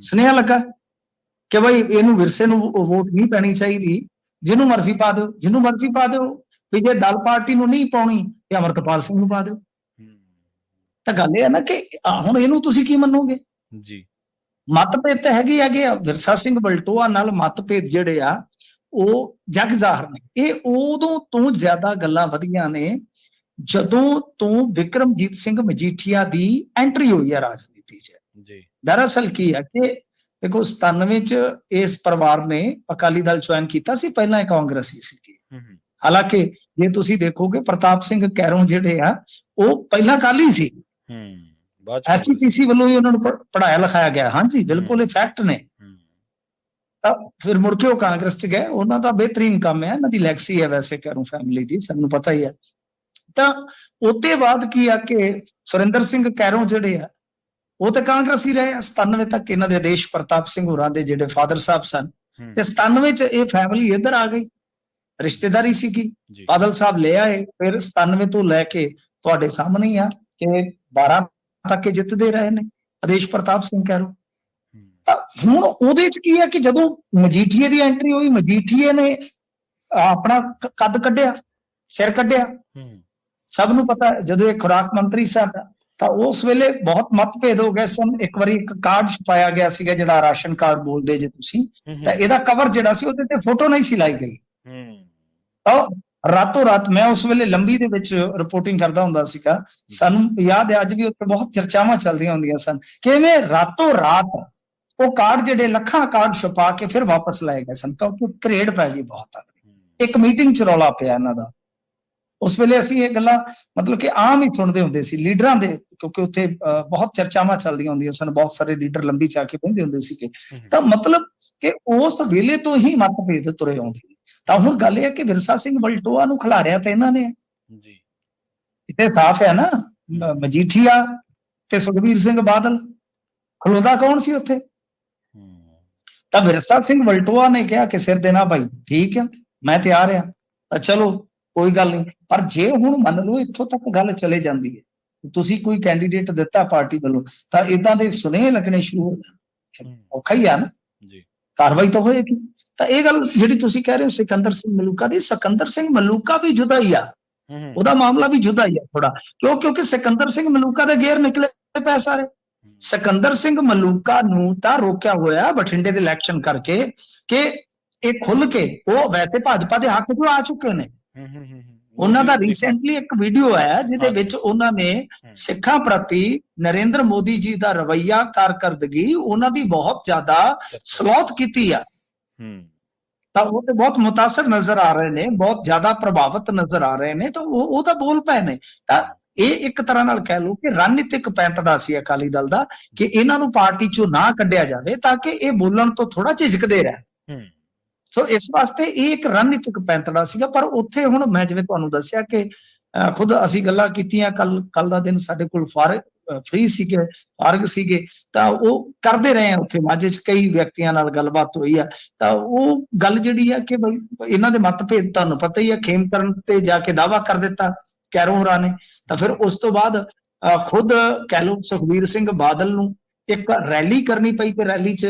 ਸੁਨੇਹਾ ਲੱਗਾ ਕਿ ਬਈ ਇਹਨੂੰ ਵਿਰਸੇ ਨੂੰ ਵੋਟ ਨਹੀਂ ਪੈਣੀ ਚਾਹੀਦੀ। ਜਿਹਨੂੰ ਮਰਜ਼ੀ ਪਾ ਦਿਓ ਜਿਹਨੂੰ ਮਰਜ਼ੀ ਪਾ ਦਿਓ। ਵੀ ਜੇ ਦਲ ਪਾਰਟੀ ਨੂੰ ਨਹੀਂ ਪਾਉਣੀ ਤੇ ਅਮਰਤਪਾਲ ਸਿੰਘ ਨੂੰ ਪਾ ਦਿਓ। ਤਾਂ ਗੱਲ ਇਹ ਹੈ ਨਾ ਕਿ ਹੁਣ ਇਹਨੂੰ ਤੁਸੀਂ ਕੀ ਮੰਨੋਗੇ? ਜੀ। ਮਤਭੇਦ ਤਾਂ ਹੈਗੇ ਹੈਗੇ ਆ ਵਿਰਸਾ ਸਿੰਘ ਬਲਟੋਆ ਨਾਲ ਮਤਭੇਦ ਜਿਹੜੇ ਆ ਉਹ ਜਗ ਜ਼ਾਹਰ ਨੇ। ਇਹ ਉਦੋਂ ਤੋਂ ਜ਼ਿਆਦਾ ਗੱਲਾਂ ਵਧੀਆਂ ਨੇ ਜਦੋਂ ਤੋਂ ਵਿਕਰਮਜੀਤ ਸਿੰਘ ਮਜੀਠੀਆ ਦੀ ਐਂਟਰੀ ਹੋਈ ਆ ਰਾਜਨੀਤੀ 'ਚ। ਜੀ। ਦਰਅਸਲ ਕੀ ਹੈ ਕਿ ਦੇਖੋ 97 ਚ ਇਸ ਪਰਿਵਾਰ ਨੇ ਅਕਾਲੀ ਦਲ ਜੁਆਇਨ ਕੀਤਾ ਸੀ ਪਹਿਲਾਂ ਇਹ ਕਾਂਗਰਸੀ ਸੀ ਹਾਲਾਂਕਿ ਜੇ ਤੁਸੀਂ ਦੇਖੋਗੇ ਪ੍ਰਤਾਪ ਸਿੰਘ ਕੈਰੋਂ ਜਿਹੜੇ ਆ ਉਹ ਪਹਿਲਾਂ ਅਕਾਲੀ ਸੀ। ਹੂੰ। ਬਾਅਦ। ਐਸਜੀਪੀਸੀ ਵੱਲੋਂ ਹੀ ਉਹਨਾਂ ਨੂੰ ਪ- ਪੜ੍ਹਾਇਆ ਲਿਖਾਇਆ ਗਿਆ। ਹਾਂਜੀ ਬਿਲਕੁਲ ਇਹ ਫੈਕਟ ਨੇ। ਹੂੰ। ਤਾਂ ਫਿਰ ਮੁੜ ਕੇ ਉਹ ਕਾਂਗਰਸ ਚ ਗਏ। ਉਹਨਾਂ ਦਾ ਬਿਹਤਰੀਨ ਕੰਮ ਹੈ। ਇਹਨਾਂ ਦੀ ਲੈਗਸੀ ਹੈ ਵੈਸੇ ਕੈਰੋਂ ਫੈਮਿਲੀ ਦੀ ਸਾਨੂੰ ਪਤਾ ਹੀ ਹੈ। ਤਾਂ ਉਹਦੇ ਬਾਅਦ ਕੀ ਆ ਕਿ ਸੁਰਿੰਦਰ ਸਿੰਘ ਕੈਰੋਂ ਜਿਹੜੇ ਆ ਉਹ ਤਾਂ ਕਾਂਗਰਸੀ ਰਹੇ ਆ। 97 ਤੱਕ ਇਹਨਾਂ ਦੇ ਆਦੇਸ਼ ਪ੍ਰਤਾਪ ਸਿੰਘ ਹੋਰਾਂ ਦੇ ਜਿਹੜੇ ਫਾਦਰ ਸਾਹਿਬ ਸਨ। ਹੂੰ, ਤੇ 97 ਚ ਇਹ ਫੈਮਿਲੀ ਇੱਧਰ ਆ ਗਈ। ਰਿਸ਼ਤੇਦਾਰੀ ਸੀਗੀ। ਬਾਦਲ ਸਾਹਿਬ ਲੈ ਆਏ। ਫਿਰ 97 ਤੋਂ ਲੈ ਕੇ ਤੁਹਾਡੇ ਸਾਹਮਣੇ ਹੀ ਆ ਕਿ 12 ਤੱਕ ਇਹ ਜਿੱਤਦੇ ਰਹੇ ਨੇ। ਆਦੇਸ਼ ਪ੍ਰਤਾਪ ਸਿੰਘ ਕੈਰੋਂ ਹੂੰ, ਤਾਂ ਹੁਣ ਉਹਦੇ ਚ ਕੀ ਹੈ ਕਿ ਜਦੋਂ ਮਜੀਠੀਏ ਦੀ ਐਂਟਰੀ ਹੋਈ ਮਜੀਠੀਏ ਨੇ ਆਪਣਾ ਕ- ਕੱਦ ਕੱਢਿਆ ਸਿਰ ਕੱਢਿਆ। ਸਭ ਨੂੰ ਪਤਾ ਜਦੋਂ ਇਹ ਖੁਰਾਕ ਮੰਤਰੀ ਸਨ ਤਾਂ ਉਸ ਵੇਲੇ ਬਹੁਤ ਮਤਭੇਦ ਹੋ ਗਏ ਸਨ। ਇੱਕ ਵਾਰੀ ਇੱਕ ਕਾਰਡ ਛਪਾਇਆ ਗਿਆ ਸੀਗਾ ਜਿਹੜਾ ਰਾਸ਼ਨ ਕਾਰਡ ਬੋਲਦੇ ਜੇ ਤੁਸੀਂ। ਤਾਂ ਇਹਦਾ ਕਵਰ ਜਿਹੜਾ ਸੀ ਉਹਦੇ ਤੇ ਫੋਟੋ ਨਹੀਂ ਸੀ ਲਾਈ ਗਈ। ਹੂੰ। ਤਾਂ ਰਾਤੋਂ ਰਾਤ ਮੈਂ ਉਸ ਵੇਲੇ ਲੰਬੀ ਦੇ ਵਿੱਚ ਰਿਪੋਰਟਿੰਗ ਕਰਦਾ ਹੁੰਦਾ ਸੀਗਾ। ਸਾਨੂੰ ਯਾਦ ਹੈ ਅੱਜ ਵੀ ਉੱਥੇ ਬਹੁਤ ਚਰਚਾਵਾਂ ਚੱਲਦੀਆਂ ਹੁੰਦੀਆਂ ਸਨ। ਕਿਵੇਂ ਰਾਤੋਂ ਰਾਤ ਉਹ ਕਾਰਡ ਜਿਹੜੇ ਲੱਖਾਂ ਕਾਰਡ ਛਪਾ ਕੇ ਫਿਰ ਵਾਪਸ ਲਾਏ ਗਏ ਸਨ ਕਿਉਂਕਿ ਕਰੇਡ ਪੈ ਗਈ ਬਹੁਤ ਇੱਕ ਮੀਟਿੰਗ ਚ ਰੌਲਾ ਪਿਆ ਇਹਨਾਂ ਦਾ। ਉਸ ਵੇਲੇ ਅਸੀਂ ਇਹ ਗੱਲਾਂ ਮਤਲਬ ਕਿ ਆਮ ਹੀ ਸੁਣਦੇ ਹੁੰਦੇ ਸੀ ਲੀਡਰਾਂ ਦੇ ਕਿਉਂਕਿ ਉੱਥੇ ਅਹ, ਬਹੁਤ ਚਰਚਾਵਾਂ ਚੱਲਦੀਆਂ ਹੁੰਦੀਆਂ ਸਨ ਬਹੁਤ ਸਾਰੇ ਲੀਡਰ ਲੰਬੀ ਚਾ ਕੇ ਬਹਿੰਦੇ ਹੁੰਦੇ ਸੀਗੇ। ਹੂੰ, ਤਾਂ ਮਤਲਬ ਕਿ ਉਸ ਵੇਲੇ ਤੋਂ ਹੀ ਮਤਭੇਦ ਤੁਰੇ ਆਉਂਦੇ। ਤਾਂ ਹੁਣ ਗੱਲ ਇਹ ਹੈ ਕਿ ਵਿਰਸਾ ਸਿੰਘ ਬਲਟੋਆ ਨੂੰ ਖਿਲਾਰਿਆ ਤਾਂ ਇਹਨਾਂ ਨੇ। ਜੀ। ਇੱਥੇ ਸਾਫ਼ ਹੈ ਨਾ ਮਜੀਠੀਆ ਤੇ ਸੁਖਬੀਰ ਸਿੰਘ ਬਾਦਲ। ਖਲੋਦਾ ਕੌਣ ਸੀ ਉੱਥੇ? ਤਾਂ ਵਿਰਸਾ ਸਿੰਘ ਵਲਟੋਆ ਨੇ ਕਿਹਾ ਕਿ ਸਿਰ ਦੇਣਾ ਭਾਈ ਠੀਕ ਆ ਮੈਂ ਤਿਆਰ ਆ। ਤਾਂ ਚਲੋ ਕੋਈ ਗੱਲ ਨਹੀਂ। ਪਰ ਜੇ ਹੁਣ ਮੰਨ ਲਓ ਇੱਥੋਂ ਤੱਕ ਗੱਲ ਚਲੇ ਜਾਂਦੀ ਹੈ ਤੁਸੀਂ ਕੋਈ ਕੈਂਡੀਡੇਟ ਦਿੱਤਾ ਪਾਰਟੀ ਵੱਲੋਂ ਤਾਂ ਇਦਾਂ ਦੇ ਸੁਨੇਹੇ ਲੱਗਣੇ ਸ਼ੁਰੂ ਹੋ ਜਾਣ ਔਖਾ ਹੀ ਆ ਨਾ। ਕਾਰਵਾਈ ਤਾਂ ਹੋਏਗੀ। ਤਾਂ ਇਹ ਗੱਲ ਜਿਹੜੀ ਤੁਸੀਂ ਕਹਿ ਰਹੇ ਹੋ ਸਿਕੰਦਰ ਸਿੰਘ ਮਲੂਕਾ ਦੀ ਸਿਕੰਦਰ ਸਿੰਘ ਮਲੂਕਾ ਵੀ ਜੁਦਾ ਹੀ ਆ ਉਹਦਾ ਮਾਮਲਾ ਵੀ ਜੁਦਾ ਹੀ ਆ ਥੋੜਾ ਕਿਉਂ? ਕਿਉਂਕਿ ਸਿਕੰਦਰ ਸਿੰਘ ਮਲੂਕਾ ਦੇ ਗੇਰ ਨਿਕਲੇ ਪੈ ਸਾਰੇ। ਸਿਕੰਦਰ ਸਿੰਘ ਮਲੂਕਾ ਨੂੰ ਤਾਂ ਰੋਕਿਆ ਹੋਇਆ ਬਠਿੰਡੇ ਦੇ ਇਲੈਕਸ਼ਨ ਕਰਕੇ ਕਿ ਇਹ ਖੁੱਲ ਕੇ ਉਹ ਵੈਸੇ ਭਾਜਪਾ ਦੇ ਹੱਕ 'ਚ ਆ ਚੁੱਕੇ ਨੇ। ਉਹਨਾਂ ਦਾ ਰੀਸੈਂਟਲੀ ਇੱਕ ਵੀਡੀਓ ਆਇਆ ਜਿਹਦੇ। ਵਿੱਚ ਉਹਨਾਂ ਨੇ ਸਿੱਖਾਂ ਪ੍ਰਤੀ ਨਰਿੰਦਰ ਮੋਦੀ ਜੀ ਦਾ ਰਵੱਈਆ ਕਾਰਕਰਦਗੀ ਉਹਨਾਂ ਦੀ ਬਹੁਤ ਜ਼ਿਆਦਾ ਸਲੋਥ ਕੀਤੀ ਆ। ਤਾਂ ਉਹ ਤੇ ਬਹੁਤ ਮੁਤਾਸਰ ਨਜ਼ਰ ਆ ਰਹੇ ਨੇ ਬਹੁਤ ਜ਼ਿਆਦਾ ਪ੍ਰਭਾਵਿਤ ਨਜ਼ਰ ਆ ਰਹੇ ਨੇ ਤਾਂ ਉਹ ਉਹ ਤਾਂ ਬੋਲ ਪਏ ਨੇ। ਤਾਂ ਇਹ ਇੱਕ ਤਰ੍ਹਾਂ ਨਾਲ ਕਹਿ ਲਓ ਕਿ ਰਣਨੀਤਿਕ ਪੈਂਤੜਾ ਸੀ ਅਕਾਲੀ ਦਲ ਦਾ ਕਿ ਇਹਨਾਂ ਨੂੰ ਪਾਰਟੀ ਚੋਂ ਨਾ ਕੱਢਿਆ ਜਾਵੇ ਤਾਂ ਕਿ ਇਹ ਬੋਲਣ ਤੋਂ ਥੋੜਾ ਝਿਜਕਦੇ ਰਹਿਣ। ਹੂੰ। ਸੋ ਇਸ ਵਾਸਤੇ ਇਹ ਇੱਕ ਰਣਨੀਤਿਕ ਪੈਂਤੜਾ ਸੀਗਾ ਪਰ ਉੱਥੇ ਹੁਣ ਮੈਂ ਜਿਵੇਂ ਤੁਹਾਨੂੰ ਦੱਸਿਆ ਕਿ ਖੁਦ ਅਸੀਂ ਗੱਲਾਂ ਕੀਤੀਆਂ ਕੱਲ ਕੱਲ ਦਾ ਦਿਨ ਸਾਡੇ ਕੋਲ ਫਾਰਗ ਫ੍ਰੀ ਸੀਗੇ ਫਾਰਗ ਸੀਗੇ ਤਾਂ ਉਹ ਕਰਦੇ ਰਹੇ ਆ ਉੱਥੇ ਮਾਝੇ ਚ ਕਈ ਵਿਅਕਤੀਆਂ ਨਾਲ ਗੱਲਬਾਤ ਹੋਈ ਆ। ਤਾਂ ਉਹ ਗੱਲ ਜਿਹੜੀ ਆ ਕਿ ਬਈ ਇਹਨਾਂ ਦੇ ਮਤਭੇਦ ਤੁਹਾਨੂੰ ਪਤਾ ਹੀ ਆ ਖੇਮ ਕਰਨ ਤੇ ਜਾ ਕੇ ਦਾਵਾ ਕਰ ਦਿੱਤਾ ਕੈਰੋ ਹੋਰਾਂ ਨੇ। ਤਾਂ ਫਿਰ ਉਸ ਤੋਂ ਬਾਅਦ ਅਹ, ਖੁਦ ਕਹਿ ਲਓ ਸੁਖਬੀਰ ਸਿੰਘ ਬਾਦਲ ਨੂੰ ਇੱਕ ਰੈਲੀ ਕਰਨੀ ਪਈ ਤੇ ਰੈਲੀ 'ਚ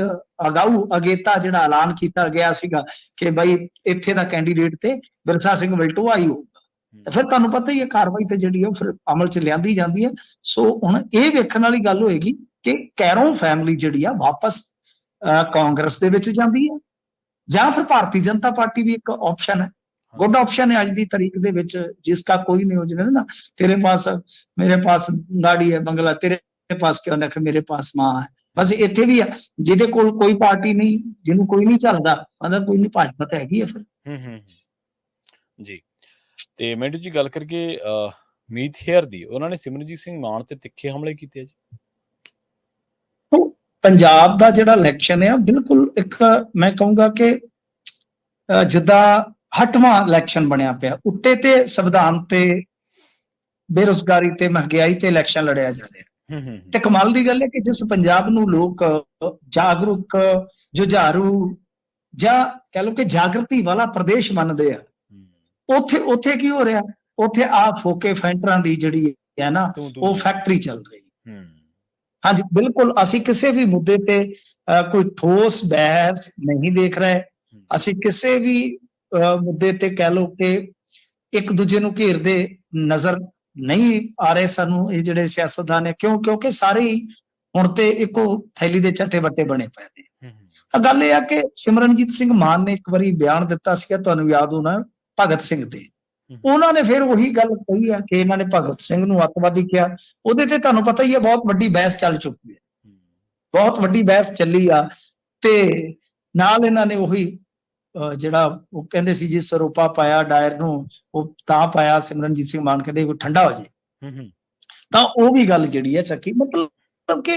ਅਗਾਊ ਅਗੇਤਾ ਜਿਹੜਾ ਐਲਾਨ ਕੀਤਾ ਗਿਆ ਸੀਗਾ ਕਿ ਬਈ ਇੱਥੇ ਦਾ ਕੈਂਡੀਡੇਟ ਤੇ ਵਿਰਸਾ ਸਿੰਘ ਵਲਟੋਆ ਹੀ ਹੋਊਗਾ। ਤਾਂ ਫਿਰ ਤੁਹਾਨੂੰ ਪਤਾ ਹੀ ਹੈ ਕਾਰਵਾਈ ਤੇ ਜਿਹੜੀ ਉਹ ਫਿਰ ਅਮਲ 'ਚ ਲਿਆਂਦੀ ਜਾਂਦੀ ਹੈ। ਸੋ ਹੁਣ ਇਹ ਵੇਖਣ ਵਾਲੀ ਗੱਲ ਹੋਏਗੀ ਕਿ ਕੈਰੋਂ ਫੈਮਿਲੀ ਜਿਹੜੀ ਆ ਵਾਪਸ ਕਾਂਗਰਸ ਦੇ ਵਿੱਚ ਜਾਂਦੀ ਹੈ। ਜਾਂ ਫਿਰ ਭਾਰਤੀ ਜਨਤਾ ਪਾਰਟੀ ਵੀ ਇੱਕ ਆਪਸ਼ਨ ਹੈ। ਗੁੱਡ ਆਪਸ਼ਨ ਹੈ ਅੱਜ ਦੀ ਤਾਰੀਖ ਦੇ ਵਿੱਚ ਜਿਸ ਦਾ ਕੋਈ ਨਹੀਂ ਹੋ ਜਿਵੇਂ ਨਾ। ਤੇਰੇ ਪਾਸ ਮੇਰੇ ਪਾਸ ਗਾੜੀ ਹੈ ਬੰਗਲਾ ਤੇਰੇ ਪਾਸ ਕਿਉਂ ਨਾ ਕਿ ਮੇਰੇ ਪਾਸ ਮਾਂ ਹੈ। ਬਸ ਇੱਥੇ ਵੀ ਆ ਜਿਹਦੇ ਕੋਲ ਕੋਈ ਪਾਰਟੀ ਨਹੀਂ ਜਿਹਨੂੰ ਕੋਈ ਨਹੀਂ ਚੱਲਦਾ ਉਹਦਾ ਕੋਈ ਨਹੀਂ ਭਾਜਪਾ ਤਾਂ ਹੈਗੀ ਹੈ ਫਿਰ। ਹੂੰ ਹੂੰ। ਜੀ। ਤੇ ਮੈਂਟੂ ਜੀ ਗੱਲ ਕਰਕੇ ਮੀਤ ਹੇਅਰ ਦੀ ਉਹਨਾਂ ਨੇ ਸਿਮਰਨਜੀਤ ਸਿੰਘ ਮਾਨ ਤੇ ਤਿੱਖੇ ਹਮਲੇ ਕੀਤੇ ਆ ਜੀ। ਪੰਜਾਬ ਦਾ ਜਿਹੜਾ ਇਲੈਕਸ਼ਨ ਹੈ ਬਿਲਕੁਲ ਇੱਕ ਮੈਂ ਕਹੂੰਗਾ ਕਿ ਜਿੱਦਾਂ ਹਟਵਾਂ ਇਲੈਕਸ਼ਨ ਬਣਿਆ ਪਿਆ ਉੱਤੇ ਤੇ ਸੰਵਿਧਾਨ ਤੇ ਬੇਰੁਜ਼ਗਾਰੀ ਤੇ ਮਹਿੰਗਾਈ ਤੇ ਇਲੈਕਸ਼ਨ ਲੜਿਆ ਜਾ ਰਿਹਾ। ਤੇ ਕਮਾਲ ਦੀ ਗੱਲ ਹੈ ਕਿ ਜਿਸ ਪੰਜਾਬ ਨੂੰ ਲੋਕ ਜਾਗਰੂਕ ਜੁਝਾਰੂ ਜਾਂ ਕਹ ਲਓ ਕਿ ਜਾਗਰਤੀ ਵਾਲਾ ਪ੍ਰਦੇਸ਼ ਮੰਨਦੇ ਆ ਉੱਥੇ ਉੱਥੇ ਕੀ ਹੋ ਰਿਹਾ? ਉੱਥੇ ਆ ਫੋਕੇ ਫੈਂਟਰਾਂ ਦੀ ਜਿਹੜੀ ਹੈ ਨਾ ਉਹ ਫੈਕਟਰੀ ਚੱਲ ਰਹੀ। ਹੂੰ। ਹਾਂਜੀ ਬਿਲਕੁਲ ਅਸੀਂ ਕਿਸੇ ਵੀ ਮੁੱਦੇ ਤੇ ਕੋਈ ਠੋਸ ਬਹਿਸ ਨਹੀਂ ਦੇਖ ਰਹੇ। ਅਸੀਂ ਕਿਸੇ ਵੀ ਮੁੱਦੇ ਤੇ ਕਹਿ ਲਓ ਕਿ ਇੱਕ ਦੂਜੇ ਨੂੰ ਘੇਰਦੇ ਨਜ਼ਰ ਨਹੀਂ ਆ ਰਹੇ ਸਾਨੂੰ ਇਹ ਜਿਹੜੇ ਸਿਆਸਤਦਾਨ ਨੇ ਕਿਉਂ? ਕਿਉਂਕਿ ਸਾਰੇ ਹੁਣ ਤੇ ਇੱਕੋ ਥੈਲੀ ਦੇ ਚੱਟੇ ਵੱਟੇ ਬਣੇ ਪਏ ਨੇ। ਤਾਂ ਗੱਲ ਇਹ ਆ ਕਿ ਸਿਮਰਨਜੀਤ ਸਿੰਘ ਮਾਨ ਨੇ ਇੱਕ ਵਾਰੀ ਬਿਆਨ ਦਿੱਤਾ ਸੀਗਾ ਤੁਹਾਨੂੰ ਯਾਦ ਹੋਣਾ ਭਗਤ ਸਿੰਘ ਤੇ। ਹਮ। ਉਹਨਾਂ ਨੇ ਫਿਰ ਉਹੀ ਗੱਲ ਕਹੀ ਆ ਕਿ ਇਹਨਾਂ ਨੇ ਭਗਤ ਸਿੰਘ ਨੂੰ ਅੱਤਵਾਦੀ ਕਿਹਾ। ਉਹਦੇ ਤੇ ਤੁਹਾਨੂੰ ਪਤਾ ਹੀ ਹੈ ਬਹੁਤ ਵੱਡੀ ਬਹਿਸ ਚੱਲ ਚੁੱਕੀ ਹੈ। ਬਹੁਤ ਵੱਡੀ ਬਹਿਸ ਚੱਲੀ ਆ ਤੇ ਨਾਲ ਇਹਨਾਂ ਨੇ ਉਹੀ ਜਿਹੜਾ ਉਹ ਕਹਿੰਦੇ ਸੀ ਜੀ ਸਰੂਪਾ ਪਾਇਆ ਡਾਇਰ ਨੂੰ ਉਹ ਤਾਂ ਪਾਇਆ ਸਿਮਰਨਜੀਤ ਸਿੰਘ ਮਾਨ ਕਹਿੰਦੇ ਉਹ ਠੰਡਾ ਹੋ ਜਾਏ ਹੂੰ ਹੂੰ। ਤਾਂ ਉਹ ਵੀ ਗੱਲ ਜਿਹੜੀ ਹੈ ਚੱਕੀ ਮਤਲਬ ਕਿ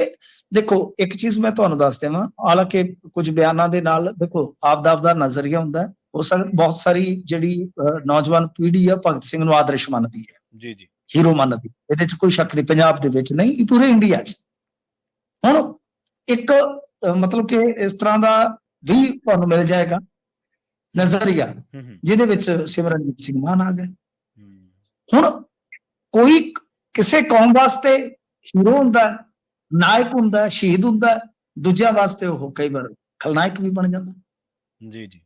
ਦੇਖੋ ਇੱਕ ਚੀਜ਼ ਮੈਂ ਤੁਹਾਨੂੰ ਦੱਸ ਦੇਵਾਂ ਹਾਲਾਂਕਿ ਕੁਝ ਬਿਆਨਾਂ ਦੇ ਨਾਲ ਦੇਖੋ ਆਪਦਾ ਆਪਦਾ ਨਜ਼ਰੀਆ ਹੁੰਦਾ ਹੈ ਉਹ ਸਰ ਬਹੁਤ ਸਾਰੀ ਜਿਹੜੀ ਨੌਜਵਾਨ ਪੀੜ੍ਹੀ ਆ ਭਗਤ ਸਿੰਘ ਨੂੰ ਆਦਰਸ਼ ਮੰਨਦੀ ਹੈ। ਜੀ ਜੀ। ਹੀਰੋ ਮੰਨਦੀ ਇਹਦੇ ਚ ਕੋਈ ਸ਼ੱਕ ਨਹੀਂ ਪੰਜਾਬ ਦੇ ਵਿੱਚ ਨਹੀਂ ਇਹ ਪੂਰੇ ਇੰਡੀਆ 'ਚ। ਹੁਣ ਇੱਕ ਮਤਲਬ ਕਿ ਇਸ ਤਰ੍ਹਾਂ ਦਾ ਵੀ ਤੁਹਾਨੂੰ ਮਿਲ ਜਾਏਗਾ। ਨਜ਼ਰੀਆ ਜਿਹਦੇ ਵਿੱਚ ਸਿਮਰਨਜੀਤ ਸਿੰਘ ਮਾਨ ਆ ਗਏ। ਹੁਣ ਕੋਈ ਕਿਸੇ ਕੌਮ ਵਾਸਤੇ ਹੀਰੋ ਹੁੰਦਾ ਨਾਇਕ ਹੁੰਦਾ ਸ਼ਹੀਦ ਹੁੰਦਾ ਦੂਜਿਆਂ ਵਾਸਤੇ ਉਹ ਕਈ ਵਾਰ ਖਲਨਾਇਕ ਵੀ ਬਣ ਜਾਂਦਾ। ਜੀ ਜੀ।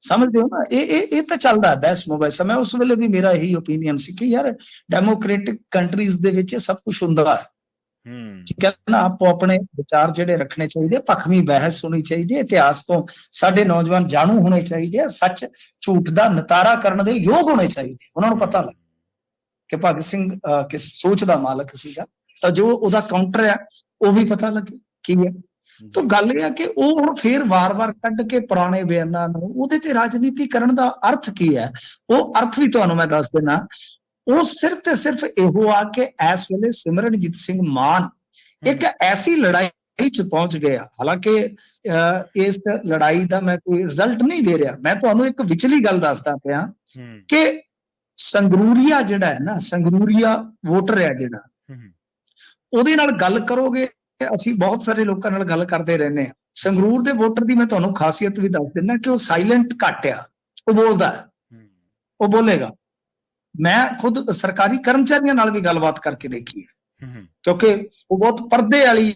ਸਮਝਦੇ ਹੋ ਨਾ? ਇਹ ਇਹ ਇਹ ਤਾਂ ਚੱਲਦਾ ਬੈਸ ਮੋਬਾਈਲ ਸਮੇਂ ਉਸ ਵੇਲੇ ਵੀ ਮੇਰਾ ਇਹੀ ਓਪੀਨੀਅਨ ਸੀ ਕਿ ਯਾਰ ਡੈਮੋਕ੍ਰੈਟਿਕ ਕੰਟਰੀਜ਼ ਦੇ ਵਿੱਚ ਇਹ ਸਭ ਕੁਝ ਹੁੰਦਾ ਹੂੰ। ਠੀਕ ਹੈ ਨਾ? ਆਪੋ ਆਪਣੇ ਵਿਚਾਰ ਜਿਹੜੇ ਰੱਖਣੇ ਚਾਹੀਦੇ ਪੱਖਵੀਂ ਬਹਿਸ ਹੋਣੀ ਚਾਹੀਦੀ ਹੈ, ਇਤਿਹਾਸ ਤੋਂ ਸਾਡੇ ਨੌਜਵਾਨ ਜਾਣੂ ਹੋਣੇ ਚਾਹੀਦੇ ਆ, ਸੱਚ ਝੂਠ ਦਾ ਨਤਾਰਾ ਕਰਨ ਦੇ ਯੋਗ ਹੋਣੇ ਚਾਹੀਦੇ ਉਹਨਾਂ ਨੂੰ ਪਤਾ ਲੱਗ ਕਿ ਭਗਤ ਸਿੰਘ ਕਿਸ ਸੋਚ ਦਾ ਮਾਲਕ ਸੀਗਾ। ਤਾਂ ਜੋ ਉਹਦਾ ਕਾਊਂਟਰ ਆ, ਉਹ ਵੀ ਪਤਾ ਲੱਗੇ ਕੀ ਹੈ ਤਾਂ ਗੱਲ ਇਹ ਆ ਕਿ ਉਹ ਹੁਣ ਫੇਰ ਵਾਰ-ਵਾਰ ਕੱਢ ਕੇ ਪੁਰਾਣੇ ਬਿਆਨਾਂ ਨੂੰ ਉਹਦੇ ਤੇ ਰਾਜਨੀਤੀ ਕਰਨ ਦਾ ਅਰਥ ਕੀ ਹੈ? ਉਹ ਅਰਥ ਵੀ ਤੁਹਾਨੂੰ ਮੈਂ ਦੱਸ ਦਿੰਨਾ ਉਹ ਸਿਰਫ ਤੇ ਸਿਰਫ ਇਹੋ ਆ ਕਿ ਇਸ ਵੇਲੇ ਸਿਮਰਨਜੀਤ ਸਿੰਘ ਮਾਨ ਇੱਕ ਐਸੀ ਲੜਾਈ 'ਚ ਪਹੁੰਚ ਗਿਆ। ਹਾਲਾਂਕਿ ਅਹ, ਇਸ ਲੜਾਈ ਦਾ ਮੈਂ ਕੋਈ ਰਿਜ਼ਲਟ ਨਹੀਂ ਦੇ ਰਿਹਾ। ਮੈਂ ਤੁਹਾਨੂੰ ਇੱਕ ਵਿਚਲੀ ਗੱਲ ਦੱਸਦਾ ਪਿਆ ਕਿ ਸੰਗਰੂਰੀਆ ਜਿਹੜਾ ਹੈ ਨਾ ਸੰਗਰੂਰੀਆ ਵੋਟਰ ਹੈ ਜਿਹੜਾ। ਉਹਦੇ ਨਾਲ ਗੱਲ ਕਰੋਗੇ ਅਸੀਂ ਬਹੁਤ ਸਾਰੇ ਲੋਕਾਂ ਨਾਲ ਗੱਲ ਕਰਦੇ ਰਹਿੰਦੇ ਆ ਸੰਗਰੂਰ ਦੇ ਵੋਟਰ ਦੀ ਮੈਂ ਤੁਹਾਨੂੰ ਖਾਸੀਅਤ ਵੀ ਦੱਸ ਦਿੰਦਾ ਕਿ ਉਹ ਸਾਇਲੈਂਟ ਘੱਟ ਆ। ਉਹ ਬੋਲਦਾ। ਉਹ ਬੋਲੇਗਾ। ਮੈਂ ਖੁਦ ਸਰਕਾਰੀ ਕਰਮਚਾਰੀਆਂ ਨਾਲ ਵੀ ਗੱਲਬਾਤ ਕਰਕੇ ਦੇਖੀ ਹੈ। ਕਿਉਂਕਿ ਉਹ ਬਹੁਤ ਪਰਦੇ ਵਾਲੀ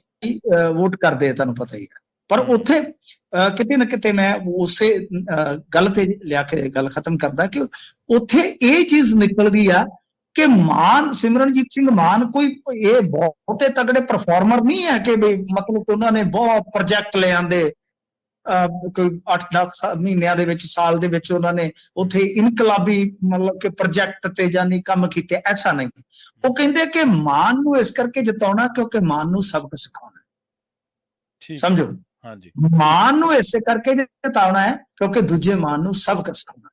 ਵੋਟ ਕਰਦੇ ਆ ਤੁਹਾਨੂੰ ਪਤਾ ਹੀ ਹੈ। ਪਰ ਉੱਥੇ ਕਿਤੇ ਨਾ ਕਿਤੇ ਮੈਂ ਉਸੇ ਗੱਲ ਤੇ ਲਿਆ ਕੇ ਗੱਲ ਖਤਮ ਕਰਦਾ ਕਿ ਉੱਥੇ ਇਹ ਚੀਜ਼ ਨਿਕਲਦੀ ਆ ਕਿ ਮਾਨ ਸਿਮਰਨਜੀਤ ਸਿੰਘ ਮਾਨ ਕੋਈ ਇਹ ਬਹੁਤੇ ਤਗੜੇ ਪਰਫਾਰਮਰ ਨਹੀਂ ਹੈ ਕਿ ਵੀ ਮਤਲਬ ਕਿ ਉਹਨਾਂ ਨੇ ਬਹੁਤ ਪ੍ਰੋਜੈਕਟ ਲੈ ਆਂਦੇ। ਅਹ, ਕੋਈ 8-10 ਮਹੀਨਿਆਂ ਦੇ ਵਿੱਚ ਸਾਲ ਦੇ ਵਿੱਚ ਉਹਨਾਂ ਨੇ ਉੱਥੇ ਇਨਕਲਾਬੀ ਮਤਲਬ ਕਿ ਪ੍ਰੋਜੈਕਟ ਤੇ ਜਾਨੀ ਕੰਮ ਕੀਤੇ ਐਸਾ ਨਹੀਂ। ਉਹ ਕਹਿੰਦੇ ਕਿ ਮਾਨ ਨੂੰ ਇਸ ਕਰਕੇ ਜਿਤਾਉਣਾ ਕਿਉਂਕਿ ਮਾਨ ਨੂੰ ਸਬਕ ਸਿਖਾਉਣਾ ਠੀਕ ਸਮਝੋ? ਹਾਂਜੀ। ਮਾਨ ਨੂੰ ਇਸੇ ਕਰਕੇ ਜਿਤਾਉਣਾ ਹੈ ਕਿਉਂਕਿ ਦੂਜੇ ਮਾਨ ਨੂੰ ਸਬਕ ਸਿਖਾਉਣਾ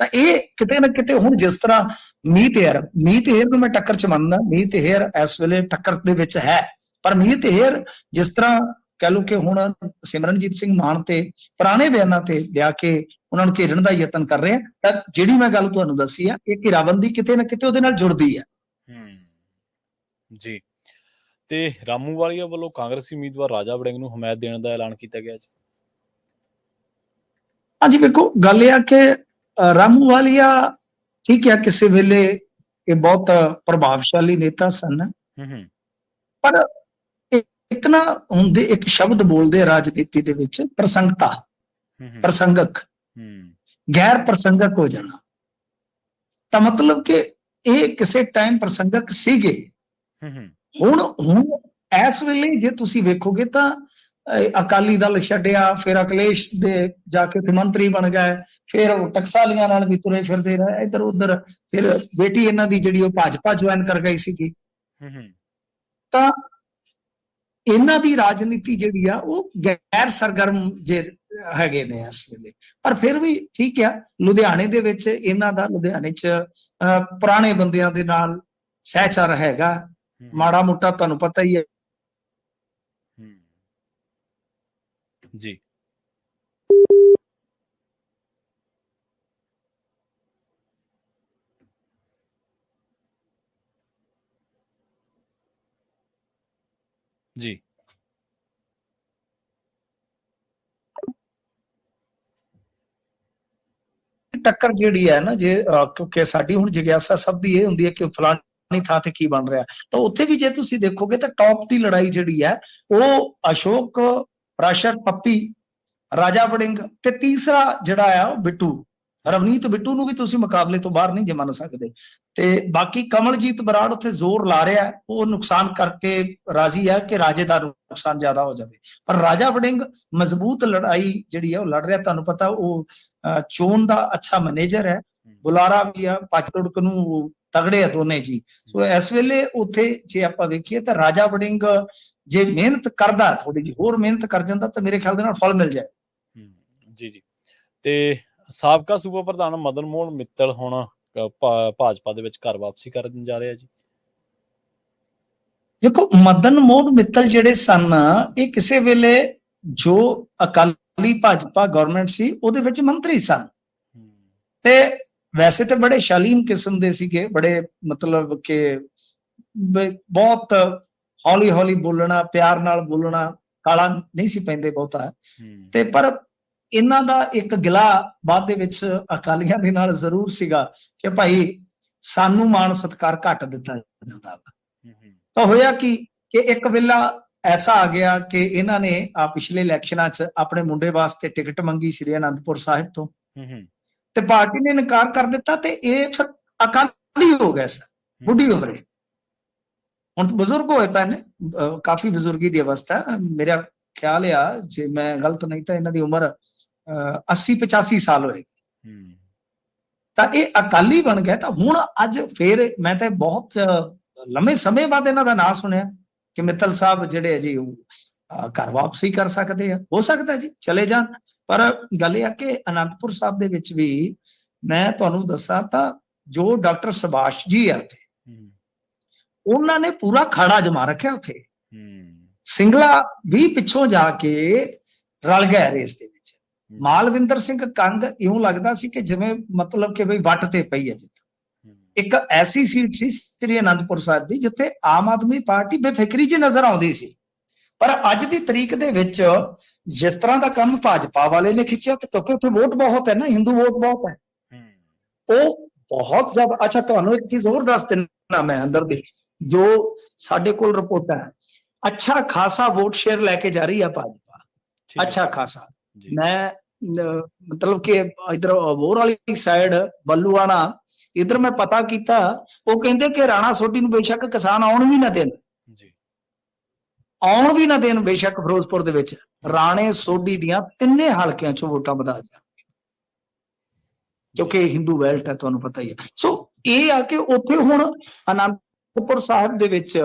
ਤਾਂ ਇਹ ਕਿਤੇ ਨਾ ਕਿਤੇ ਹੁਣ ਜਿਸ ਤਰ੍ਹਾਂ ਮੀਤ ਹੇਅਰ ਮੀਤ ਹੇਅਰ ਨੂੰ ਮੈਂ ਟੱਕਰ ਚ ਮੰਨਦਾ ਮੀਤ ਹੇਅਰ ਇਸ ਵੇਲੇ ਟੱਕਰ ਦੇ ਵਿੱਚ ਹੈ। ਪਰ ਮੀਤ ਹੇਅਰ ਜਿਸ ਤਰ੍ਹਾਂ ਕਹ ਲਓ ਕਿ ਹੁਣ ਸਿਮਰਨਜੀਤ ਸਿੰਘ ਮਾਨ ਤੇ ਪੁਰਾਣੇ ਬਿਆਨਾਂ ਤੇ ਲਿਆ ਕੇ ਉਹਨਾਂ ਨੂੰ ਘੇਰਨ ਦਾ ਯਤਨ ਕਰ ਰਹੇ ਆ ਤਾਂ ਜਿਹੜੀ ਮੈਂ ਗੱਲ ਤੁਹਾਨੂੰ ਦੱਸੀ ਆ ਇਹ ਘਿਰਾਬੰਦੀ ਕਿਤੇ ਨਾ ਕਿਤੇ ਉਹਦੇ ਨਾਲ ਜੁੜਦੀ ਹੂੰ ਜੀ। ਤੇ ਰਾਮੂ ਵਾਲੀਆ ਵੱਲੋਂ ਕਾਂਗਰਸੀ ਉਮੀਦਵਾਰ ਰਾਜਾ ਵੜਿੰਗ ਨੂੰ ਹਮਾਇਤ ਦੇਣ ਦਾ ਐਲਾਨ ਕੀਤਾ ਗਿਆ ਜੀ। ਹਾਂਜੀ ਵੇਖੋ ਗੱਲ ਇਹ ਆ ਕਿ ਰਾਮੂ ਵਾਲੀਆ ਠੀਕ ਹੈ ਕਿਸੇ ਵੇਲੇ ਇਹ ਬਹੁਤ ਪ੍ਰਭਾਵਸ਼ਾਲੀ ਨੇਤਾ ਸਨ। ਹੂੰ ਹੂੰ। ਪਰ ਇੱਕ- ਨਾ ਹੁੰਦੇ ਇੱਕ ਸ਼ਬਦ ਬੋਲਦੇ ਰਾਜਨੀਤੀ ਦੇ ਵਿੱਚ ਪ੍ਰਸੰਗਤਾ ਪ੍ਰਸੰਗਕ। ਗੈਰ ਪ੍ਰਸੰਗਕ ਹੋ ਜਾਣਾ। ਤਾਂ ਮਤਲਬ ਕਿ ਇਹ ਕਿਸੇ ਟਾਈਮ ਪ੍ਰਸੰਗਕ ਸੀਗੇ। ਹੁਣ ਹੁਣ ਇਸ ਵੇਲੇ ਜੇ ਤੁਸੀਂ ਵੇਖੋਗੇ ਤਾਂ ਅਕਾਲੀ ਦਲ ਛੱਡਿਆ ਫਿਰ ਅਕਲੇਸ਼ ਦੇ ਜਾ ਕੇ ਉੱਥੇ ਮੰਤਰੀ ਬਣ ਗਏ ਫਿਰ ਉਹ ਟਕਸਾਲੀਆਂ ਨਾਲ ਵੀ ਤੁਰੇ ਫਿਰਦੇ ਰਹੇ ਇੱਧਰ ਉੱਧਰ ਫਿਰ ਬੇਟੀ ਇਹਨਾਂ ਦੀ ਜਿਹੜੀ ਉਹ ਭਾਜਪਾ ਜੁਆਇਨ ਕਰ ਗਈ ਸੀਗੀ। ਤਾਂ ਇਹਨਾਂ ਦੀ ਰਾਜਨੀਤੀ ਜਿਹੜੀ ਆ ਉਹ ਗੈਰ ਸਰਗਰਮ ਜੇ ਹੈਗੇ ਨੇ ਇਸ ਵੇਲੇ। ਪਰ ਫਿਰ ਵੀ ਠੀਕ ਆ ਲੁਧਿਆਣੇ ਦੇ ਵਿੱਚ ਇਹਨਾਂ ਦਾ ਲੁਧਿਆਣੇ 'ਚ ਪੁਰਾਣੇ ਬੰਦਿਆਂ ਦੇ ਨਾਲ ਸਹਿਚਾਰ ਹੈਗਾ। ਮਾੜਾ ਮੋਟਾ ਤੁਹਾਨੂੰ ਪਤਾ ਹੈ। ਹੂੰ। ਜੀ। ਜੀ। ਟੱਕਰ ਜਿਹੜੀ ਹੈ ਨਾ ਜੇ ਅਹ, ਕਿਉਂਕਿ ਸਾਡੀ ਹੁਣ ਜਿਗਿਆਸਾ ਸਭ ਦੀ ਇਹ ਹੁੰਦੀ ਹੈ ਕਿ ਫਲਾਣੀ ਥਾਂ ਤੇ ਕੀ ਬਣ ਰਿਹਾ। ਤਾਂ ਉੱਥੇ ਵੀ ਜੇ ਤੁਸੀਂ ਦੇਖੋਗੇ ਤਾਂ ਟੌਪ ਦੀ ਲੜਾਈ ਜਿਹੜੀ ਹੈ ਉਹ ਅਸ਼ੋਕ ਰਾਸ਼ਰ ਪੱਪੀ ਰਾਜਾ ਵੜਿੰਗ ਤੇ ਤੀਸਰਾ ਜਿਹੜਾ ਆ ਉਹ ਬਿੱਟੂ। ਰਵਨੀਤ ਬਿੱਟੂ ਨੂੰ ਵੀ ਤੁਸੀਂ ਮੁਕਾਬਲੇ ਤੋਂ ਬਾਹਰ ਨਹੀਂ ਜੇ ਸਕਦੇ। ਤੇ ਬਾਕੀ ਕਮਲਜੀਤ ਬਰਾੜ ਉੱਥੇ ਜ਼ੋਰ ਲਾ ਰਿਹਾ ਹੈ, ਉਹ ਨੁਕਸਾਨ ਕਰਕੇ ਰਾਜ਼ੀ ਹੈ ਕਿ ਰਾਜੇ ਦਾ ਨੁਕਸਾਨ ਜ਼ਿਆਦਾ ਹੋ ਜਾਵੇ। ਪਰ ਰਾਜਾ ਵੜਿੰਗ ਮਜ਼ਬੂਤ ਲੜਾਈ ਜਿਹੜੀ ਹੈ ਉਹ ਲੜ ਰਿਹਾ। ਤੁਹਾਨੂੰ ਪਤਾ ਉਹ ਚੋਣ ਦਾ ਅੱਛਾ ਮੈਨੇਜਰ ਹੈ। ਬੁਲਾਰਾ ਵੀ ਆ ਪੱਜ ਨੂੰ ਤਗੜੇ ਆ ਦੋਨੇ ਜੀ। ਸੋ ਇਸ ਵੇਲੇ ਉੱਥੇ ਜੇ ਆਪਾਂ ਵੇਖੀਏ ਤਾਂ ਰਾਜਾ ਵੜਿੰਗ ਜੇ ਮਿਹਨਤ ਕਰਦਾ ਥੋੜੀ ਜਿਹੀ ਹੋਰ ਮਿਹਨਤ ਕਰ ਜਾਂਦਾ ਤਾਂ ਮੇਰੇ ਖਿਆਲ ਦੇ ਨਾਲ ਫਲ ਮਿਲ ਜਾਏ। ਜੀ ਜੀ। ਤੇ ਸਾਬਕਾ ਸੂਬਾ ਪ੍ਰਧਾਨ ਮਦਨ ਮੋਹਨ ਮਿੱਤਲ ਹੁਣ ਭਾਜਪਾ ਦੇ ਵਿੱਚ ਘਰ ਵਾਪਸੀ ਕਰਨ ਜਾ ਰਿਹਾ ਜੀ। ਦੇਖੋ ਮਦਨ ਮੋਹਨ ਮਿੱਤਲ ਜਿਹੜੇ ਸਨ ਇਹ ਕਿਸੇ ਵੇਲੇ ਜੋ ਅਕਾਲੀ ਭਾਜਪਾ ਗਵਰਨਮੈਂਟ ਸੀ ਉਹਦੇ ਵਿੱਚ ਮੰਤਰੀ ਸਨ। ਤੇ ਵੈਸੇ ਤੇ ਬੜੇ ਸ਼ਾਲੀਨ ਕਿਸਮ ਦੇ ਸੀਗੇ ਬੜੇ ਮਤਲਬ ਕਿ ਬਹੁਤ ਹੌਲੀ ਹੌਲੀ ਬੋਲਣਾ ਪਿਆਰ ਨਾਲ ਬੋਲਣਾ ਕਾਲਾ ਨਹੀਂ ਸੀ ਪੈਂਦੇ ਬਹੁਤਾ। ਤੇ ਪਰ ਇਹਨਾਂ ਦਾ ਇੱਕ ਗਿਲਾ ਬਾਅਦ ਦੇ ਵਿੱਚ ਅਕਾਲੀਆਂ ਦੇ ਨਾਲ ਜ਼ਰੂਰ ਸੀਗਾ ਕਿ ਭਾਈ ਸਾਨੂੰ ਮਾਣ ਸਤਿਕਾਰ ਘੱਟ ਦਿੱਤਾ ਜਾਂਦਾ ਤਾਂ ਹੋਇਆ ਕੀ ਕਿ ਇੱਕ ਵੇਲਾ ਐਸਾ ਆ ਗਿਆ ਕਿ ਇਹਨਾਂ ਨੇ ਆ ਪਿਛਲੇ ਇਲੈਕਸ਼ਨਾਂ 'ਚ ਆਪਣੇ ਮੁੰਡੇ ਵਾਸਤੇ ਟਿਕਟ ਮੰਗੀ ਸ੍ਰੀ ਅਨੰਦਪੁਰ ਸਾਹਿਬ ਤੋਂ। ਤੇ ਪਾਰਟੀ ਨੇ ਇਨਕਾਰ ਕਰ ਦਿੱਤਾ ਤੇ ਇਹ ਫਿਰ ਅਕਾਲੀ ਹੋ ਗਏ ਸਨ ਬੁੱਢੀ ਉਮਰੇ ਹੁਣ ਤਾਂ ਬਜ਼ੁਰਗ ਹੋਏ ਪਏ ਨੇ ਕਾਫੀ ਬਜ਼ੁਰਗੀ ਦੀ ਅਵਸਥਾ। ਮੇਰਾ ਖਿਆਲ ਆ ਜੇ ਮੈਂ ਗਲਤ ਨਹੀਂ ਤਾਂ ਇਹਨਾਂ ਦੀ ਉਮਰ 80 85 ਸਾਲ ਹੋਏ। ਤਾਂ ਇਹ ਅਕਾਲੀ ਬਣ ਗਿਆ। ਤਾਂ ਹੁਣ ਅੱਜ ਫੇਰ ਮੈਂ ਤਾਂ ਬਹੁਤ ਲੰਮੇ ਸਮੇਂ ਬਾਅਦ ਇਹਨਾਂ ਦਾ ਨਾਂ ਸੁਣਿਆ ਕਿ ਮਿੱਤਲ ਸਾਹਿਬ ਜਿਹੜੇ ਜੀ ਘਰ ਵਾਪਸੀ ਕਰ ਸਕਦੇ ਆ। ਹੋ ਸਕਦਾ ਜੀ ਚਲੇ ਜਾਣ। ਪਰ ਗੱਲ ਇਹ ਆ ਕਿ ਅਨੰਦਪੁਰ ਸਾਹਿਬ ਦੇ ਵਿੱਚ ਵੀ ਮੈਂ ਤੁਹਾਨੂੰ ਦੱਸਾਂ ਤਾਂ ਜੋ ਡਾਕਟਰ ਸੁਭਾਸ਼ ਜੀ ਆ ਉੱਥੇ ਹਮ, ਉਹਨਾਂ ਨੇ ਪੂਰਾ ਖਾੜਾ ਜਮਾ ਰੱਖਿਆ ਉੱਥੇ। ਸਿੰਗਲਾ ਵੀ ਪਿੱਛੋਂ ਜਾ ਕੇ ਰਲ ਗਿਆ ਰੇਸ ਦੇ ਮਾਲਵਿੰਦਰ ਸਿੰਘ ਕੰਗ ਇਉਂ ਲੱਗਦਾ ਸੀ ਕਿ ਜਿਵੇਂ ਮਤਲਬ ਕਿ ਬਈ ਵੱਟ ਤੇ ਪਈ ਹੈ ਜਿੱਤ ਇੱਕ ਐਸੀ ਸੀਟ ਸੀ ਸ੍ਰੀ ਅਨੰਦਪੁਰ ਸਾਹਿਬ ਦੀ ਜਿੱਥੇ ਆਮ ਆਦਮੀ ਪਾਰਟੀ ਬੇਫਿਕਰੀ 'ਚ ਨਜ਼ਰ ਆਉਂਦੀ ਸੀ। ਪਰ ਅੱਜ ਦੀ ਤਰੀਕ ਦੇ ਵਿੱਚ ਜਿਸ ਤਰ੍ਹਾਂ ਦਾ ਕੰਮ ਭਾਜਪਾ ਵਾਲੇ ਨੇ ਖਿੱਚਿਆ ਤੇ ਕਿਉਂਕਿ ਉੱਥੇ ਵੋਟ ਬਹੁਤ ਹੈ ਨਾ ਹਿੰਦੂ ਵੋਟ ਬਹੁਤ ਹੈ। ਉਹ ਬਹੁਤ ਜ਼ਿਆਦਾ ਅੱਛਾ ਤੁਹਾਨੂੰ ਇੱਕ ਚੀਜ਼ ਹੋਰ ਦੱਸ ਦਿੰਦਾ ਮੈਂ ਅੰਦਰ ਦੀ ਜੋ ਸਾਡੇ ਕੋਲ ਰਿਪੋਰਟ ਹੈ। ਅੱਛਾ ਖਾਸਾ ਵੋਟ ਸ਼ੇਅਰ ਲੈ ਕੇ ਜਾ ਰਹੀ ਆ ਭਾਜਪਾ। ਹੈ, ਅੱਛਾ ਖਾਸਾ। ਜੀ, ਮੈਂ ਅਹ, ਮਤਲਬ ਕਿ ਇਧਰ ਹੋਰ ਵਾਲੀ ਸਾਈਡ ਬੱਲੂਆਣਾ ਇਧਰ ਮੈਂ ਪਤਾ ਕੀਤਾ ਉਹ ਕਹਿੰਦੇ ਕਿ ਰਾਣਾ ਸੋਢੀ ਨੂੰ ਬੇਸ਼ੱਕ ਕਿਸਾਨ ਆਉਣ ਵੀ ਨਾ ਦੇਣ ਜੀ ਆਉਣ ਵੀ ਨਾ ਦੇਣ ਬੇਸ਼ੱਕ ਫਿਰੋਜ਼ਪੁਰ ਦੇ ਵਿੱਚ ਰਾਣੇ ਸੋਢੀ ਦੀਆਂ ਤਿੰਨੇ ਹਲਕਿਆਂ ਚੋਂ ਵੋਟਾਂ ਵਧਾ ਜਾ ਕਿਉਂਕਿ ਇਹ ਹਿੰਦੂ ਬੈਲਟ ਹੈ ਤੁਹਾਨੂੰ ਪਤਾ ਹੀ ਹੈ ਸੋ ਇਹ ਆ ਕਿ ਉੱਥੇ ਹੁਣ ਅਨੰਦਪੁਰ ਸਾਹਿਬ ਦੇ ਵਿੱਚ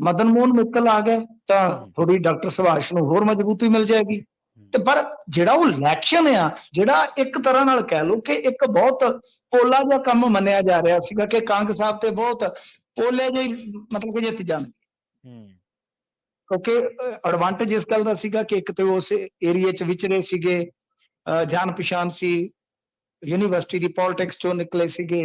ਮਦਨ ਮੋਹਨ ਮਿੱਤਲ ਆ ਗਏ ਤਾਂ ਥੋੜੀ ਡਾਕਟਰ ਸੁਭਾਸ਼ ਨੂੰ ਹੋਰ ਮਜ਼ਬੂਤੀ ਮਿਲ ਜਾਏਗੀ ਤੇ ਪਰ ਜਿਹੜਾ ਉਹ ਇਲੈਕਸ਼ਨ ਆ ਜਿਹੜਾ ਇੱਕ ਤਰ੍ਹਾਂ ਨਾਲ ਕਹਿ ਲਓ ਕਿ ਇੱਕ ਬਹੁਤ ਪੋਲਾ ਜਿਹਾ ਕੰਮ ਮੰਨਿਆ ਜਾ ਰਿਹਾ ਸੀਗਾ ਕਿ ਕਾਂਗ ਸਾਹਿਬ ਤੇ ਬਹੁਤ ਪੋਲੇ ਜਿਹੀ ਮਤਲਬ ਕਿ ਜਿੱਤ ਜਾਣ। ਹਮ, ਕਿਉਂਕਿ ਐਡਵਾਂਟੇਜ ਇਸ ਗੱਲ ਦਾ ਸੀਗਾ ਕਿ ਇੱਕ ਤੇ ਉਸ ਏਰੀਆ 'ਚ ਵਿਚਰੇ ਸੀਗੇ ਜਾਣ ਪਛਾਣ ਸੀ ਯੂਨੀਵਰਸਿਟੀ ਦੀ ਪੋਲਿਟਿਕਸ ਚੋਂ ਨਿਕਲੇ ਸੀਗੇ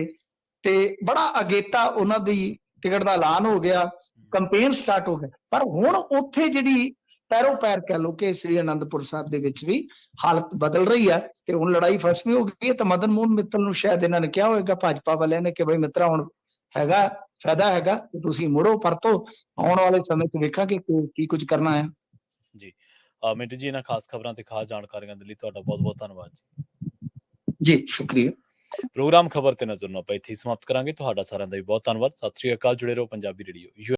ਤੇ ਬੜਾ ਅਗੇਤਾ ਉਹਨਾਂ ਦੀ ਟਿਕਟ ਦਾ ਐਲਾਨ ਹੋ ਗਿਆ ਕੰਪੇਨ ਸਟਾਰਟ ਹੋ ਗਿਆ। ਪਰ ਹੁਣ ਉੱਥੇ ਜਿਹੜੀ ਪੈਰੋ ਪੈਰ ਕਹਿ ਲੋ ਕਿ ਸ੍ਰੀ ਅਨੰਦਪੁਰ ਸਾਹਿਬ ਦੇ ਵਿੱਚ ਵੀ ਹਾਲਤ ਬਦਲ ਰਹੀ ਹੈ ਤੇ ਹੁਣ ਲੜਾਈ ਫਸਵੀਂ ਹੋ ਗਈ ਹੈ ਤਾਂ ਮਦਨ ਮੋਹਨ ਮਿੱਤਲ ਨੂੰ ਸ਼ਾਇਦ ਇਹਨਾਂ ਨੇ ਕਿਹਾ ਹੋਵੇਗਾ ਭਾਜਪਾ ਵਾਲਿਆਂ ਨੇ ਕਿ ਬਈ ਮਿੱਤਰਾ ਹੁਣ ਹੈਗਾ ਫਾਇਦਾ ਹੈਗਾ ਤੁਸੀਂ ਮੁੜੋ ਪਰਤੋ। ਆਉਣ ਵਾਲੇ ਸਮੇਂ 'ਚ ਵੇਖਾਂਗੇ ਕਿ ਕੀ ਕੁਝ ਕਰਨਾ ਹੈ। ਅ, ਮਿੰਟੂ ਜੀ ਇਹਨਾਂ ਖਾਸ ਖਬਰਾਂ ਤੇ ਖਾਸ ਜਾਣਕਾਰੀਆਂ ਦੇ ਲਈ ਤੁਹਾਡਾ ਬਹੁਤ ਬਹੁਤ ਧੰਨਵਾਦ ਜੀ। ਜੀ ਸ਼ੁਕਰੀਆ। ਪ੍ਰੋਗਰਾਮ ਖਬਰ ਤੇ ਨਜ਼ਰ ਨੂੰ ਆਪਾਂ ਇੱਥੇ ਸਮਾਪਤ ਕਰਾਂਗੇ। ਤੁਹਾਡਾ ਸਾਰਿਆਂ ਦਾ ਵੀ ਬਹੁਤ ਧੰਨਵਾਦ। ਸਤਿ ਸ੍ਰੀ ਅਕਾਲ ਜੁੜੇ ਰਹੋ ਪੰਜਾਬੀ ਰੇਡੀਓ।